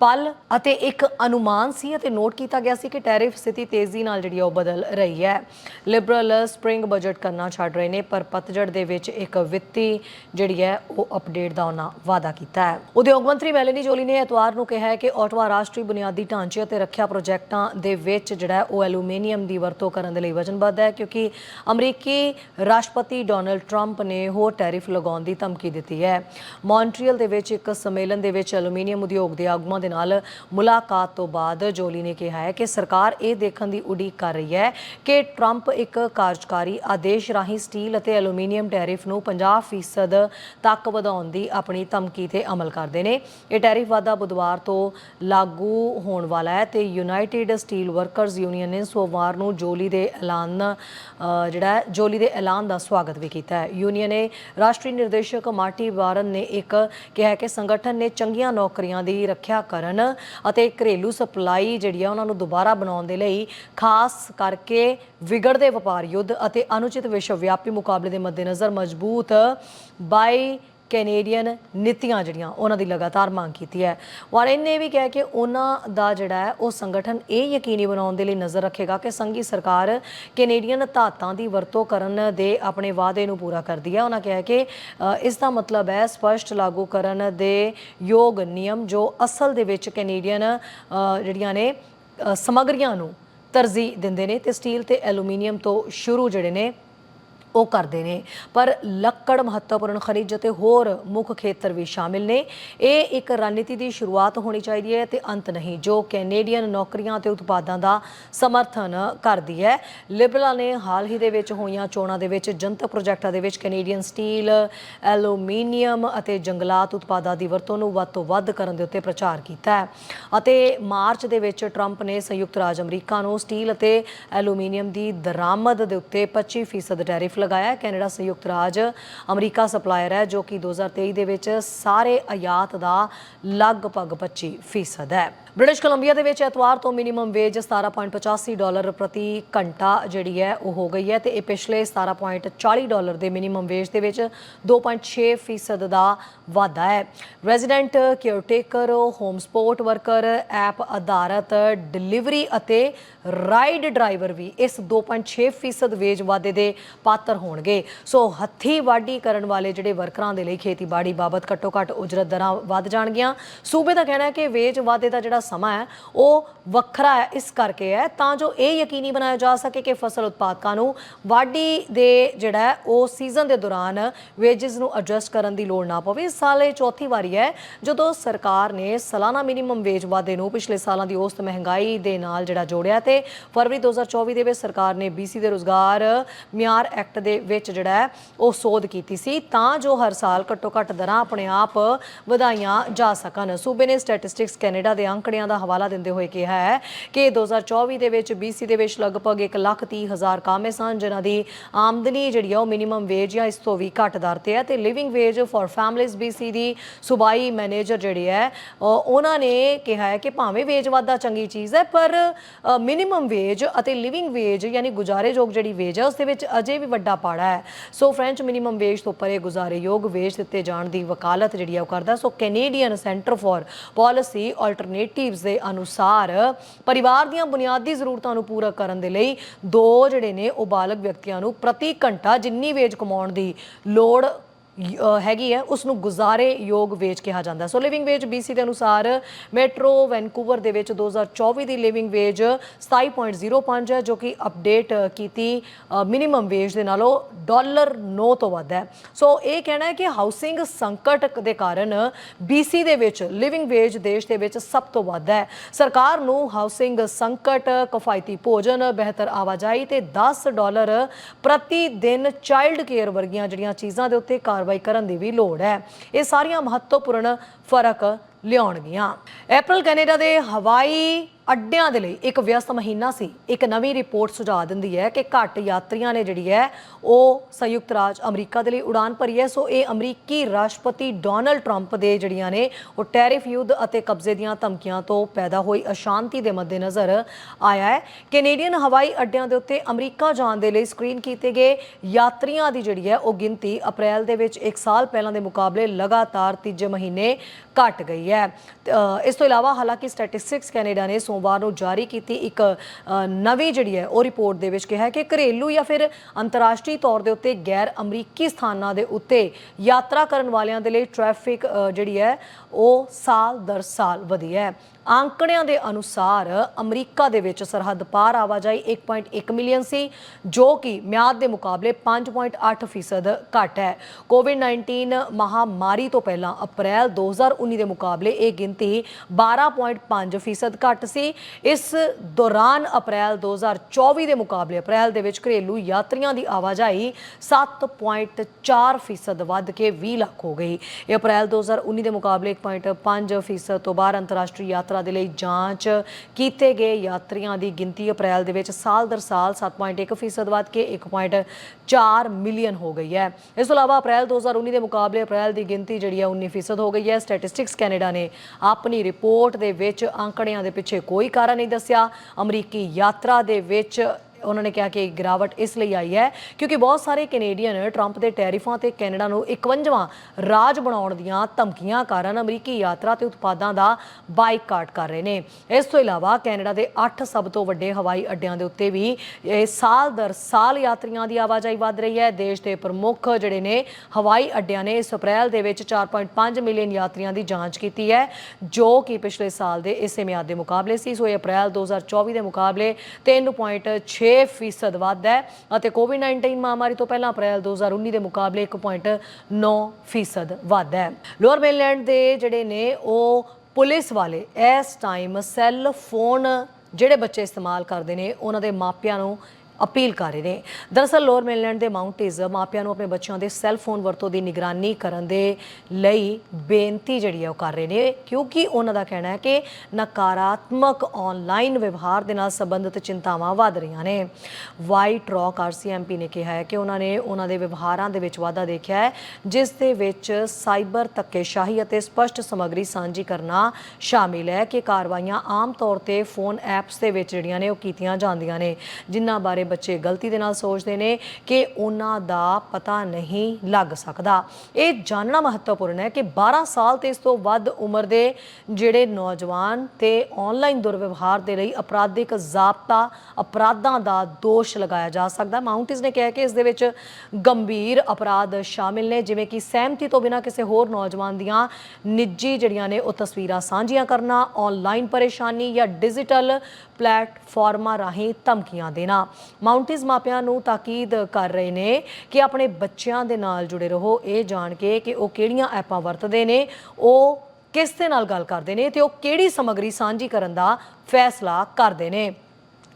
Speaker 1: ਪਲ ਅਤੇ ਇੱਕ ਅਨੁਮਾਨ ਸੀ ਅਤੇ ਨੋਟ ਕੀਤਾ ਗਿਆ ਸੀ ਕਿ ਟੈਰਿਫ ਸਥਿਤੀ ਤੇਜ਼ੀ ਨਾਲ ਜਿਹੜੀ ਉਹ ਬਦਲ ਰਹੀ ਹੈ। ਲਿਬਰਲ ਸਪ੍ਰਿੰਗ ਬਜਟ ਕਰਨਾ ਛੱਡ ਰਹੇ ਨੇ, ਪਰ ਪਤਝੜ ਦੇ ਵਿੱਚ ਇੱਕ ਵਿੱਤੀ ਜਿਹੜੀ ਹੈ ਉਹ ਅਪਡੇਟ ਦਾ ਉਹਨਾਂ ਵਾਅਦਾ ਕੀਤਾ ਹੈ। ਉਦਯੋਗ ਮੰਤਰੀ ਮੈਲਨੀ ਜੋਲੀ ਨੇ ਐਤਵਾਰ ਨੂੰ ਕਿਹਾ ਹੈ ਕਿ ਆਟਵਾ ਰਾਸ਼ਟਰੀ ਬੁਨਿਆਦੀ ਢਾਂਚੇ ਅਤੇ ਰੱਖਿਆ ਪ੍ਰੋਜੈਕਟਾਂ ਦੇ ਵਿੱਚ ਜਿਹੜਾ ਉਹ ਐਲੂਮੀਨੀਅਮ ਦੀ ਵਰਤੋਂ ਕਰਨ ਦੇ ਲਈ ਵਚਨਬੱਧ ਹੈ, ਕਿਉਂਕਿ ਅਮਰੀਕੀ ਰਾਸ਼ਟਰਪਤੀ ਡੋਨਲਡ ਟਰੰਪ ਨੇ ਹੋਰ ਟੈਰਿਫ ਲਗਾਉਣ ਦੀ ਧਮਕੀ ਦਿੱਤੀ ਹੈ। ਮੌਂਟਰੀਅਲ ਦੇ ਵਿੱਚ ਇੱਕ ਸੰਮੇਲਨ ਦੇ ਵਿੱਚ ਐਲੂਮੀਨੀਅਮ ਉਦਯੋਗ ਦੇ ਆਗੂਆਂ ਦੇ ਨਾਲ ਮੁਲਾਕਾਤ ਤੋਂ ਬਾਅਦ ਜੋਲੀ ਨੇ ਕਿਹਾ ਹੈ ਕਿ ਸਰਕਾਰ ਇਹ ਦੇਖਣ ਦੀ ਉਡੀਕ ਕਰ ਰਹੀ ਹੈ ਕਿ ਟਰੰਪ ਇੱਕ ਕਾਰਜਕਾਰੀ ਆਦੇਸ਼ ਰਾਹੀਂ ਸਟੀਲ ਅਤੇ ਐਲੂਮੀਨੀਅਮ ਟੈਰਿਫ ਨੂੰ 50% ਤੱਕ ਵਧਾਉਣ ਦੀ ਆਪਣੀ ਧਮਕੀ ਤੇ ਅਮਲ ਕਰਦੇ ਨੇ। ਇਹ ਟੈਰਿਫ ਵਾਧਾ ਬੁੱਧਵਾਰ ਤੋਂ ਲਾਗੂ ਹੋਣ ਵਾਲਾ ਹੈ ਤੇ ਯੂਨਾਈਟਿਡ ਸਟੀਲ ਵਰਕਰਜ਼ ਯੂਨੀਅਨ ਨੇ ਸੋਮਵਾਰ ਨੂੰ ਜੋਲੀ ਦੇ ਐਲਾਨ ਜਿਹੜਾ ਜੋਲੀ ਦੇ ਐਲਾਨ ਦਾ ਸਵਾਗਤ ਵੀ ਕੀਤਾ ਹੈ। ਯੂਨੀਅਨ ਨੇ ਰਾਸ਼ਟਰੀ ਨਿਰਦੇਸ਼ਕ ਮਾਰਟੀ ਵਾਰਨ ਨੇ ਇੱਕ ਕਿਹਾ ਕਿ ਸੰਗਠਨ ਨੇ ਚੰਗੀਆਂ ਨੌਕਰੀਆਂ ਦੀ ਰੱਖਿਆ ਕਰ ਕਰਨ ਅਤੇ ਘਰੇਲੂ ਸਪਲਾਈ ਜਿਹੜੀ ਆ ਉਹਨਾਂ ਨੂੰ ਦੁਬਾਰਾ ਬਣਾਉਣ ਦੇ ਲਈ ਖਾਸ ਕਰਕੇ ਵਿਗੜਦੇ ਵਪਾਰ ਯੁੱਧ ਅਤੇ ਅਨੁਚਿਤ ਵਿਸ਼ਵ ਵਿਆਪੀ ਮੁਕਾਬਲੇ ਦੇ ਮੱਦੇਨਜ਼ਰ ਮਜ਼ਬੂਤ ਬਾਈ ਕੈਨੇਡੀਅਨ ਨੀਤੀਆਂ ਜਿਹੜੀਆਂ ਉਹਨਾਂ ਦੀ ਲਗਾਤਾਰ ਮੰਗ ਕੀਤੀ ਹੈ। ਵਾਰਨ ਨੇ ਵੀ ਕਿਹਾ ਕਿ ਉਹਨਾਂ ਦਾ ਜਿਹੜਾ ਹੈ ਉਹ ਸੰਗਠਨ ਇਹ ਯਕੀਨੀ ਬਣਾਉਣ ਦੇ ਲਈ ਨਜ਼ਰ ਰੱਖੇਗਾ ਕਿ ਸੰਘੀ ਸਰਕਾਰ ਕੈਨੇਡੀਅਨ ਧਾਤਾਂ ਦੀ ਵਰਤੋਂ ਕਰਨ ਦੇ ਆਪਣੇ ਵਾਅਦੇ ਨੂੰ ਪੂਰਾ ਕਰਦੀ ਹੈ। ਉਹਨਾਂ ਕਿਹਾ ਕਿ ਇਸ ਦਾ ਮਤਲਬ ਹੈ ਸਪਸ਼ਟ ਲਾਗੂ ਕਰਨ ਦੇ ਯੋਗ ਨਿਯਮ ਜੋ ਅਸਲ ਦੇ ਵਿੱਚ ਕੈਨੇਡੀਅਨ ਜਿਹੜੀਆਂ ਨੇ ਅ, ਸਮੱਗਰੀਆਂ ਨੂੰ ਤਰਜੀਹ ਦਿੰਦੇ ਨੇ ਤੇ ਸਟੀਲ ਤੇ ਐਲੂਮੀਨੀਅਮ ਤੋਂ ਸ਼ੁਰੂ ਜਿਹੜੇ ਨੇ ਉਹ ਕਰਦੇ ਨੇ। ਪਰ ਲੱਕੜ ਮਹੱਤਵਪੂਰਨ ਖਣਿਜ ਅਤੇ ਹੋਰ ਮੁੱਖ ਖੇਤਰ ਵੀ ਸ਼ਾਮਿਲ ਨੇ। ਇਹ ਇੱਕ ਰਣਨੀਤੀ ਦੀ ਸ਼ੁਰੂਆਤ ਹੋਣੀ ਚਾਹੀਦੀ ਹੈ ਤੇ ਅੰਤ ਨਹੀਂ, ਜੋ ਕੈਨੇਡੀਅਨ ਨੌਕਰੀਆਂ ਤੇ ਉਤਪਾਦਾਂ ਦਾ ਸਮਰਥਨ ਕਰਦੀ ਹੈ। ਲਿਬਰਲਾਂ ਨੇ ਹਾਲ ਹੀ ਦੇ ਵਿੱਚ ਹੋਈਆਂ ਚੋਣਾਂ ਦੇ ਵਿੱਚ ਜਨਤਕ ਪ੍ਰੋਜੈਕਟਾਂ ਦੇ ਵਿੱਚ ਕੈਨੇਡੀਅਨ ਸਟੀਲ, ਐਲੂਮੀਨੀਅਮ ਅਤੇ ਜੰਗਲਾਤ ਉਤਪਾਦਾਂ ਦੀ ਵਰਤੋਂ ਨੂੰ ਵੱਧ ਤੋਂ ਵੱਧ ਕਰਨ ਦੇ ਉੱਤੇ ਪ੍ਰਚਾਰ ਕੀਤਾ ਹੈ। ਅਤੇ ਮਾਰਚ ਦੇ ਵਿੱਚ ਟਰੰਪ ਨੇ ਸੰਯੁਕਤ ਰਾਜ ਅਮਰੀਕਾ ਨੂੰ ਸਟੀਲ ਅਤੇ ਐਲੂਮੀਨੀਅਮ ਦੀ ਦਰਾਮਦ ਦੇ ਉੱਤੇ 25% ਟੈਰਿਫ ਲਗਾਇਆ ਕੈਨੇਡਾ ਸੰਯੁਕਤ ਰਾਜ ਅਮਰੀਕਾ ਸਪਲਾਇਰ ਹੈ, ਜੋ ਕਿ 2023 ਦੇ ਵਿੱਚ ਸਾਰੇ ਆਯਾਤ ਦਾ ਲਗਭਗ 25% ਹੈ। ਬ੍ਰਿਟਿਸ਼ ਕੋਲੰਬੀਆ ਦੇ ਵਿੱਚ ਐਤਵਾਰ ਤੋਂ ਮਿਨੀਮਮ ਵੇਜ 17.85 ਡਾਲਰ ਪ੍ਰਤੀ ਘੰਟਾ ਜਿਹੜੀ ਹੈ ਉਹ ਹੋ ਗਈ ਹੈ ਤੇ ਇਹ ਪਿਛਲੇ 17.40 ਡਾਲਰ ਦੇ ਮਿਨੀਮਮ ਵੇਜ ਦੇ ਵਿੱਚ 2.6% ਦਾ ਵਾਧਾ ਹੈ। Resident caretaker home support worker app ਆਧਾਰਤ ਡਿਲੀਵਰੀ ਅਤੇ ਰਾਈਡ ਡਰਾਈਵਰ ਵੀ ਇਸ 2.6% ਵੇਜ ਵਾਧੇ ਦੇ ਪਾਤਰ ਹੋਣਗੇ। ਸੋ ਹੱਥੀ ਵਾਢੀ ਕਰਨ ਵਾਲੇ ਜਿਹੜੇ ਵਰਕਰਾਂ ਦੇ ਲਈ ਖੇਤੀਬਾੜੀ ਬਾਬਤ ਘੱਟੋ ਘੱਟ ਉਜਰਤ ਦਰਾਂ ਵੱਧ ਜਾਣਗੀਆਂ। ਸੂਬੇ ਦਾ ਕਹਿਣਾ ਹੈ ਕਿ ਵੇਜ ਵਾਧੇ ਦਾ ਜਿਹੜਾ ਸਮਾਂ ਹੈ, ਉਹ ਵੱਖਰਾ ਹੈ, ਇਸ ਕਰਕੇ ਹੈ। ਤਾਂ ਜੋ ਇਹ ਯਕੀਨੀ ਬਣਾਇਆ ਜਾ ਸਕੇ ਕਿ ਫਸਲ ਉਤਪਾਦਕਾਂ ਨੂੰ ਵਾਢੀ ਦੇ ਜਿਹੜਾ ਉਹ ਸੀਜ਼ਨ ਦੇ ਦੌਰਾਨ ਵੇਜਸ ਨੂੰ ਐਡਜਸਟ ਕਰਨ ਦੀ ਲੋੜ ਨਾ ਪਵੇ। ਇਸ ਸਾਲ ਇਹ ਚੌਥੀ ਵਾਰੀ ਹੈ, ਜਦੋਂ ਸਰਕਾਰ ਨੇ ਸਾਲਾਨਾ ਮਿਨੀਮਮ ਵੇਜ ਵਾਧੇ ਨੂੰ ਪਿਛਲੇ ਸਾਲਾਂ ਦੀ ਔਸਤ ਮਹਿੰਗਾਈ ਦੇ ਨਾਲ ਜਿਹੜਾ ਜੋੜਿਆ ਤੇ ਫਰਵਰੀ 2024 ਦੇ ਵਿੱਚ ਸਰਕਾਰ ਨੇ BC ਦੇ ਰੋਜ਼ਗਾਰ ਮਿਆਰ ਐਕਟ ਦੇ ਵਿੱਚ ਜਿਹੜਾ ਉਹ ਸੋਧ ਕੀਤੀ ਸੀ। ਤਾਂ ਜੋ ਹਰ ਸਾਲ ਘੱਟੋ ਘੱਟ ਦਰਾਂ ਆਪਣੇ ਆਪ ਵਧਾਈਆਂ ਜਾ ਸਕਣ। ਸੂਬੇ ਨੇ ਸਟੈਟਿਸਟਿਕਸ ਕੈਨੇਡਾ ਦੇ ਅੰਕੜੇ ਅੰਕੜਿਆਂ ਦਾ ਹਵਾਲਾ ਦਿੰਦੇ ਹੋਏ ਕਿਹਾ ਹੈ ਕਿ 2024 ਦੇ ਵਿੱਚ BC ਦੇ ਵਿੱਚ ਲਗਭਗ 1 ਲੱਖ 30 ਹਜ਼ਾਰ ਕਾਮੇ ਸਨ, ਜਿਨ੍ਹਾਂ ਦੀ ਆਮਦਨੀ ਜਿਹੜੀ ਆ ਉਹ ਮਿਨੀਮਮ ਵੇਜ ਜਾਂ ਇਸ ਤੋਂ ਵੀ ਘੱਟ ਦਰ ਤੇ ਹੈ ਤੇ living wage for families BC ਦੀ ਸੁਬਾਈ ਮੈਨੇਜਰ ਜਿਹੜੇ ਹੈ ਉਹਨਾਂ ਨੇ ਕਿਹਾ ਹੈ ਕਿ ਭਾਵੇਂ ਵੇਜ ਵਾਧਾ ਚੰਗੀ ਚੀਜ਼ ਹੈ, ਪਰ ਮਿਨੀਮਮ ਵੇਜ ਅਤੇ ਲਿਵਿੰਗ ਵੇਜ ਯਾਨੀ ਗੁਜ਼ਾਰੇਯੋਗ ਜਿਹੜੀ ਵੇਜ ਹੈ, ਉਸ ਦੇ ਵਿੱਚ ਅਜੇ ਵੀ ਵੱਡਾ ਪਾੜਾ ਹੈ। ਸੋ ਫ੍ਰੈਂਚ ਮਿਨੀਮਮ ਵੇਜ ਤੋਂ ਪਰੇ ਗੁਜ਼ਾਰੇਯੋਗ ਵੇਜ ਦਿੱਤੇ ਜਾਣ ਦੀ ਵਕਾਲਤ ਜਿਹੜੀ ਆ ਉਹ ਕਰਦਾ। So Canadian Centre for Policy Alternatives ਦੇ ਅਨੁਸਾਰ ਪਰਿਵਾਰ ਦੀਆਂ ਬੁਨਿਆਦੀ ਜ਼ਰੂਰਤਾਂ ਨੂੰ ਪੂਰਾ ਕਰਨ ਦੇ ਲਈ ਦੋ ਜਿਹੜੇ ਨੇ ਉਹ ਬਾਲਗ ਵਿਅਕਤੀਆਂ ਨੂੰ ਪ੍ਰਤੀ ਘੰਟਾ ਜਿੰਨੀ ਵੇਜ ਕਮਾਉਣ ਦੀ ਲੋੜ ਹੈਗੀ ਹੈ ਉਸ ਨੂੰ ਗੁਜ਼ਾਰੇ ਯੋਗ ਵੇਜ ਕਿਹਾ ਜਾਂਦਾ ਸੋ ਲਿਵਿੰਗ ਵੇਜ BC ਦੇ ਅਨੁਸਾਰ ਮੈਟਰੋ ਵੈਨਕੂਵਰ ਦੇ ਵਿੱਚ 2024 ਦੀ ਲਿਵਿੰਗ ਵੇਜ 27.05 ਹੈ, ਜੋ ਕਿ ਅਪਡੇਟ ਕੀਤੀ ਮਿਨੀਮਮ ਵੇਜ ਦੇ ਨਾਲੋਂ ਡਾਲਰ 9 ਤੋਂ ਵੱਧ ਹੈ। ਸੋ ਇਹ ਕਹਿਣਾ ਹੈ ਕਿ ਹਾਊਸਿੰਗ ਸੰਕਟ ਦੇ ਕਾਰਨ BC ਦੇ ਵਿੱਚ ਲਿਵਿੰਗ ਵੇਜ ਦੇਸ਼ ਦੇ ਵਿੱਚ ਸਭ ਤੋਂ ਵੱਧ ਹੈ। ਸਰਕਾਰ ਨੂੰ ਹਾਊਸਿੰਗ ਸੰਕਟ, ਕਿਫਾਇਤੀ ਭੋਜਨ, ਬਿਹਤਰ ਆਵਾਜਾਈ ਤੇ 10 ਡਾਲਰ ਪ੍ਰਤੀ ਦਿਨ ਚਾਈਲਡ ਕੇਅਰ ਵਰਗੀਆਂ ਜਿਹੜੀਆਂ ਚੀਜ਼ਾਂ ਦੇ ਉੱਤੇ ਕਾਰਵਾਈ ਕਰਨ ਦੀ ਵੀ ਲੋੜ ਹੈ। ਇਹ ਸਾਰੀਆਂ ਮਹੱਤਵਪੂਰਨ ਫ਼ਰਕ ਲਿਆਉਣਗੀਆਂ। ਅਪ੍ਰੈਲ ਕੈਨੇਡਾ ਦੇ ਹਵਾਈ ਅੱਡਿਆਂ ਦੇ ਲਈ ਇੱਕ ਵਿਅਸਤ ਮਹੀਨਾ ਸੀ। ਇੱਕ ਨਵੀਂ ਰਿਪੋਰਟ ਸੁਝਾ ਦਿੰਦੀ ਹੈ ਕਿ ਘੱਟ ਯਾਤਰੀਆਂ ਨੇ ਜਿਹੜੀ ਹੈ, ਉਹ ਸੰਯੁਕਤ ਰਾਜ ਅਮਰੀਕਾ ਦੇ ਲਈ ਉਡਾਨ ਭਰੀ ਹੈ। ਸੋ ਇਹ ਅਮਰੀਕੀ ਰਾਸ਼ਟਰਪਤੀ ਡੋਨਲਡ ਟਰੰਪ ਦੇ ਜਿਹੜੀਆਂ ਨੇ, ਉਹ ਟੈਰਿਫ ਯੁੱਧ ਅਤੇ ਕਬਜ਼ੇ ਦੀਆਂ ਧਮਕੀਆਂ ਤੋਂ ਪੈਦਾ ਹੋਈ ਅਸ਼ਾਂਤੀ ਦੇ ਮੱਦੇਨਜ਼ਰ ਆਇਆ ਹੈ। ਕੈਨੇਡੀਅਨ ਹਵਾਈ ਅੱਡਿਆਂ ਦੇ ਉੱਤੇ ਅਮਰੀਕਾ ਜਾਣ ਦੇ ਲਈ ਸਕਰੀਨ ਕੀਤੇ ਗਏ ਯਾਤਰੀਆਂ ਦੀ ਜਿਹੜੀ ਹੈ, ਉਹ ਗਿਣਤੀ ਅਪ੍ਰੈਲ ਦੇ ਵਿੱਚ 1 ਸਾਲ ਪਹਿਲਾਂ ਦੇ ਮੁਕਾਬਲੇ ਲਗਾਤਾਰ ਤੀਜੇ ਮਹੀਨੇ ਘਟ ਗਈ ਹੈ। ਇਸ ਤੋਂ ਇਲਾਵਾ ਹਾਲਾਂਕਿ ਸਟੈਟਿਸਟਿਕਸ ਕੈਨੇਡਾ ਨੇ ਸੋਮਵਾਰ ਨੂੰ ਜਾਰੀ ਕੀਤੀ ਇੱਕ ਅ, ਨਵੀਂ ਜਿਹੜੀ ਹੈ ਉਹ ਰਿਪੋਰਟ ਦੇ ਵਿੱਚ ਕਿਹਾ ਕਿ ਘਰੇਲੂ ਜਾਂ ਫਿਰ ਅੰਤਰਰਾਸ਼ਟਰੀ ਤੌਰ ਦੇ ਉੱਤੇ ਗੈਰ ਅਮਰੀਕੀ ਸਥਾਨਾਂ ਦੇ ਉੱਤੇ ਯਾਤਰਾ ਕਰਨ ਵਾਲਿਆਂ ਦੇ ਲਈ ਟ੍ਰੈਫਿਕ ਜਿਹੜੀ ਹੈ ਉਹ ਸਾਲ ਦਰ ਸਾਲ ਵਧੀ ਹੈ। ਆંਕੜਿਆਂ ਦੇ ਅਨੁਸਾਰ ਅਮਰੀਕਾ ਦੇ ਵਿੱਚ ਸਰਹੱਦ ਪਾਰ ਆਵਾਜਾਈ 1.1 ਮਿਲੀਅਨ ਸੀ, ਜੋ ਕਿ ਮਿਆਦ ਦੇ ਮੁਕਾਬਲੇ 5.8% ਫੀਸਦ ਘੱਟ ਹੈ। ਕੋਵਿਡ-19 ਮਹਾਮਾਰੀ ਤੋਂ ਪਹਿਲਾਂ ਅਪ੍ਰੈਲ 2019 ਦੇ ਮੁਕਾਬਲੇ ਇਹ ਗਿਣਤੀ 12.5% ਫੀਸਦ ਘੱਟ ਸੀ। ਇਸ ਦੌਰਾਨ ਅਪ੍ਰੈਲ 2024 ਦੇ ਮੁਕਾਬਲੇ ਅਪ੍ਰੈਲ ਦੇ ਵਿੱਚ ਘਰੇਲੂ ਯਾਤਰੀਆਂ ਦੀ ਆਵਾਜਾਈ 7.4% ਫੀਸਦ ਵੱਧ ਕੇ 20 ਲੱਖ ਹੋ ਗਈ। ਇਹ ਅਪ੍ਰੈਲ 2019 ਦੇ ਮੁਕਾਬਲੇ 1.5% ਫੀਸਦ ਤੋਂ ਬਾਹਰ ਅੰਤਰਰਾਸ਼ਟਰੀ ਯਾਤਰਾ ਯਾਤਰਾ ਦੇ ਲਈ ਜਾਂਚ ਕੀਤੇ ਗਏ। ਯਾਤਰੀਆਂ ਦੀ ਗਿਣਤੀ ਅਪ੍ਰੈਲ ਦੇ ਵਿੱਚ ਸਾਲ ਦਰ ਸਾਲ 7.1% ਫੀਸਦ ਵੱਧ ਕੇ 1.4 ਮਿਲੀਅਨ ਹੋ ਗਈ ਹੈ। ਇਸ ਤੋਂ ਇਲਾਵਾ ਅਪ੍ਰੈਲ 2019 ਦੇ ਮੁਕਾਬਲੇ ਅਪ੍ਰੈਲ ਦੀ ਗਿਣਤੀ ਜਿਹੜੀ ਹੈ 19 ਫੀਸਦ ਹੋ ਗਈ ਹੈ। ਸਟੈਟਿਸਟਿਕਸ ਕੈਨੇਡਾ ਨੇ ਆਪਣੀ ਰਿਪੋਰਟ ਦੇ ਵਿੱਚ ਅੰਕੜਿਆਂ ਦੇ ਪਿੱਛੇ ਕੋਈ ਕਾਰਨ ਨਹੀਂ ਦੱਸਿਆ। ਅਮਰੀਕੀ ਯਾਤਰਾ ਦੇ ਵਿੱਚ ਉਹਨਾਂ ਨੇ ਕਿਹਾ ਕਿ ਇਹ ਗਿਰਾਵਟ ਇਸ ਲਈ ਆਈ ਹੈ ਕਿਉਂਕਿ ਬਹੁਤ ਸਾਰੇ ਕੈਨੇਡੀਅਨ ਟਰੰਪ ਦੇ ਟੈਰਿਫਾਂ ਤੇ ਕੈਨੇਡਾ ਨੂੰ 51ਵਾਂ ਰਾਜ ਬਣਾਉਣ ਦੀਆਂ ਧਮਕੀਆਂ ਕਾਰਨ ਅਮਰੀਕੀ ਯਾਤਰਾ ਤੇ ਉਤਪਾਦਾਂ ਦਾ ਬਾਈਕਾਟ ਕਰ ਰਹੇ ਨੇ। ਇਸ ਤੋਂ ਇਲਾਵਾ ਕੈਨੇਡਾ ਦੇ 8 ਸਭ ਤੋਂ ਵੱਡੇ ਹਵਾਈ ਅੱਡਿਆਂ ਦੇ ਉੱਤੇ ਵੀ ਇਹ ਸਾਲ ਦਰ ਸਾਲ ਯਾਤਰੀਆਂ ਦੀ ਆਵਾਜਾਈ ਵਧ ਰਹੀ ਹੈ। ਦੇਸ਼ ਦੇ ਪ੍ਰਮੁੱਖ ਜਿਹੜੇ ਨੇ ਹਵਾਈ ਅੱਡਿਆਂ ਨੇ ਇਸ ਅਪ੍ਰੈਲ ਦੇ ਵਿੱਚ 4.5 ਮਿਲੀਅਨ ਯਾਤਰੀਆਂ ਦੀ ਜਾਂਚ ਕੀਤੀ ਹੈ, ਜੋ ਕਿ ਪਿਛਲੇ ਸਾਲ ਦੇ ਇਸੇ ਮਿਆਦ ਦੇ ਮੁਕਾਬਲੇ ਸੀ। ਸੋ ਇਹ ਅਪ੍ਰੈਲ 2024 ਦੇ ਮੁਕਾਬਲੇ 3.6 ਫੀਸਦ ਵੱਧ ਹੈ ਅਤੇ ਕੋਵਿਡ-19 ਮਹਾਮਾਰੀ ਤੋਂ ਪਹਿਲਾਂ ਅਪ੍ਰੈਲ 2019 ਦੇ ਮੁਕਾਬਲੇ 1.9 ਫੀਸਦ ਵੱਧ ਹੈ। ਲੋਅਰ ਮੇਨਲੈਂਡ ਦੇ ਜਿਹੜੇ ਨੇ, ਉਹ ਪੁਲਿਸ ਵਾਲੇ ਇਸ ਟਾਈਮ ਸੈੱਲ ਫੋਨ ਜਿਹੜੇ ਬੱਚੇ ਇਸਤੇਮਾਲ ਕਰਦੇ ਨੇ, ਉਹਨਾਂ ਦੇ ਮਾਪਿਆਂ ਨੂੰ ਅਪੀਲ ਕਰ ਰਹੇ ਨੇ। ਦਰਅਸਲ, ਲੋਅਰ ਮੇਨਲੈਂਡ ਦੇ ਮਾਊਂਟੇਜ਼ ਮਾਪਿਆਂ ਨੂੰ ਆਪਣੇ ਬੱਚਿਆਂ ਦੇ ਸੈੱਲ ਫੋਨ ਵਰਤੋਂ ਦੀ ਨਿਗਰਾਨੀ ਕਰਨ ਦੇ ਲਈ ਬੇਨਤੀ ਜਿਹੜੀ ਹੈ ਉਹ ਕਰ ਰਹੇ ਨੇ, ਕਿਉਂਕਿ ਉਹਨਾਂ ਦਾ ਕਹਿਣਾ ਹੈ ਕਿ ਨਕਾਰਾਤਮਕ ਆਨਲਾਈਨ ਵਿਵਹਾਰ ਦੇ ਨਾਲ ਸੰਬੰਧਿਤ ਚਿੰਤਾਵਾਂ ਵਧ ਰਹੀਆਂ ਨੇ। ਵਾਈਟ ਰੌਕ ਆਰਸੀਐਮਪੀ ਨੇ ਕਿਹਾ ਹੈ ਕਿ ਉਹਨਾਂ ਨੇ ਉਹਨਾਂ ਦੇ ਵਿਵਹਾਰਾਂ ਦੇ ਵਿੱਚ ਵਾਧਾ ਦੇਖਿਆ ਹੈ, ਜਿਸ ਦੇ ਵਿੱਚ ਸਾਈਬਰ ਧੱਕੇਸ਼ਾਹੀ ਅਤੇ ਸਪਸ਼ਟ ਸਮੱਗਰੀ ਸਾਂਝੀ ਕਰਨਾ ਸ਼ਾਮਿਲ ਹੈ ਕਿ ਕਾਰਵਾਈਆਂ ਆਮ ਤੌਰ ਤੇ ਫੋਨ ਐਪਸ ਦੇ ਵਿੱਚ ਜਿਹੜੀਆਂ ਨੇ ਉਹ ਕੀਤੀਆਂ ਜਾਂਦੀਆਂ ਨੇ, ਜਿਨ੍ਹਾਂ ਬਾਰੇ ਬੱਚੇ ਗਲਤੀ ਦੇ ਨਾਲ ਸੋਚਦੇ ਨੇ ਕਿ ਉਹਨਾਂ ਦਾ ਪਤਾ ਨਹੀਂ ਲੱਗ ਸਕਦਾ। ਇਹ ਜਾਣਨਾ ਮਹੱਤਵਪੂਰਨ ਹੈ ਕਿ 12 ਸਾਲ ਤੇ ਇਸ ਤੋਂ ਵੱਧ ਉਮਰ ਦੇ ਜਿਹੜੇ ਨੌਜਵਾਨ ਤੇ ਆਨਲਾਈਨ ਦੁਰਵਿਵਹਾਰ ਦੇ ਲਈ ਅਪਰਾਧਿਕ ਜ਼ਾਬਤਾ, ਅਪਰਾਧਾਂ ਦਾ ਦੋਸ਼ ਲਗਾਇਆ ਜਾ ਸਕਦਾ ਮਾਊਂਟਿਸ ਨੇ ਕਿਹਾ ਕਿ ਇਸ ਦੇ ਵਿੱਚ ਗੰਭੀਰ ਅਪਰਾਧ ਸ਼ਾਮਿਲ ਨੇ, ਜਿਵੇਂ ਕਿ ਸਹਿਮਤੀ ਤੋਂ ਬਿਨਾਂ ਕਿਸੇ ਹੋਰ ਨੌਜਵਾਨ ਦੀਆਂ ਨਿੱਜੀ ਜਿਹੜੀਆਂ ਨੇ, ਉਹ ਤਸਵੀਰਾਂ ਸਾਂਝੀਆਂ ਕਰਨਾ ਆਨਲਾਈਨ ਪਰੇਸ਼ਾਨੀ ਜਾਂ ਡਿਜੀਟਲ ਪਲੇਟਫਾਰਮਾਂ ਰਾਹੀਂ ਧਮਕੀਆਂ ਦੇਣਾ। ਮਾਊਂਟਿਸ ਮਾਪਿਆਂ ਨੂੰ ਤਾਕੀਦ ਕਰ ਰਹੇ ਨੇ ਕਿ ਆਪਣੇ ਬੱਚਿਆਂ ਦੇ ਨਾਲ ਜੁੜੇ ਰਹੋ। ਇਹ ਜਾਣ ਕੇ ਕਿ ਉਹ ਕਿਹੜੀਆਂ ਐਪਾਂ ਵਰਤਦੇ ਨੇ, ਉਹ ਕਿਸ ਦੇ ਨਾਲ ਗੱਲ ਕਰਦੇ ਨੇ ਤੇ ਉਹ ਕਿਹੜੀ ਸਮੱਗਰੀ ਸਾਂਝੀ ਕਰਨ ਦਾ ਫੈਸਲਾ ਕਰਦੇ ਨੇ।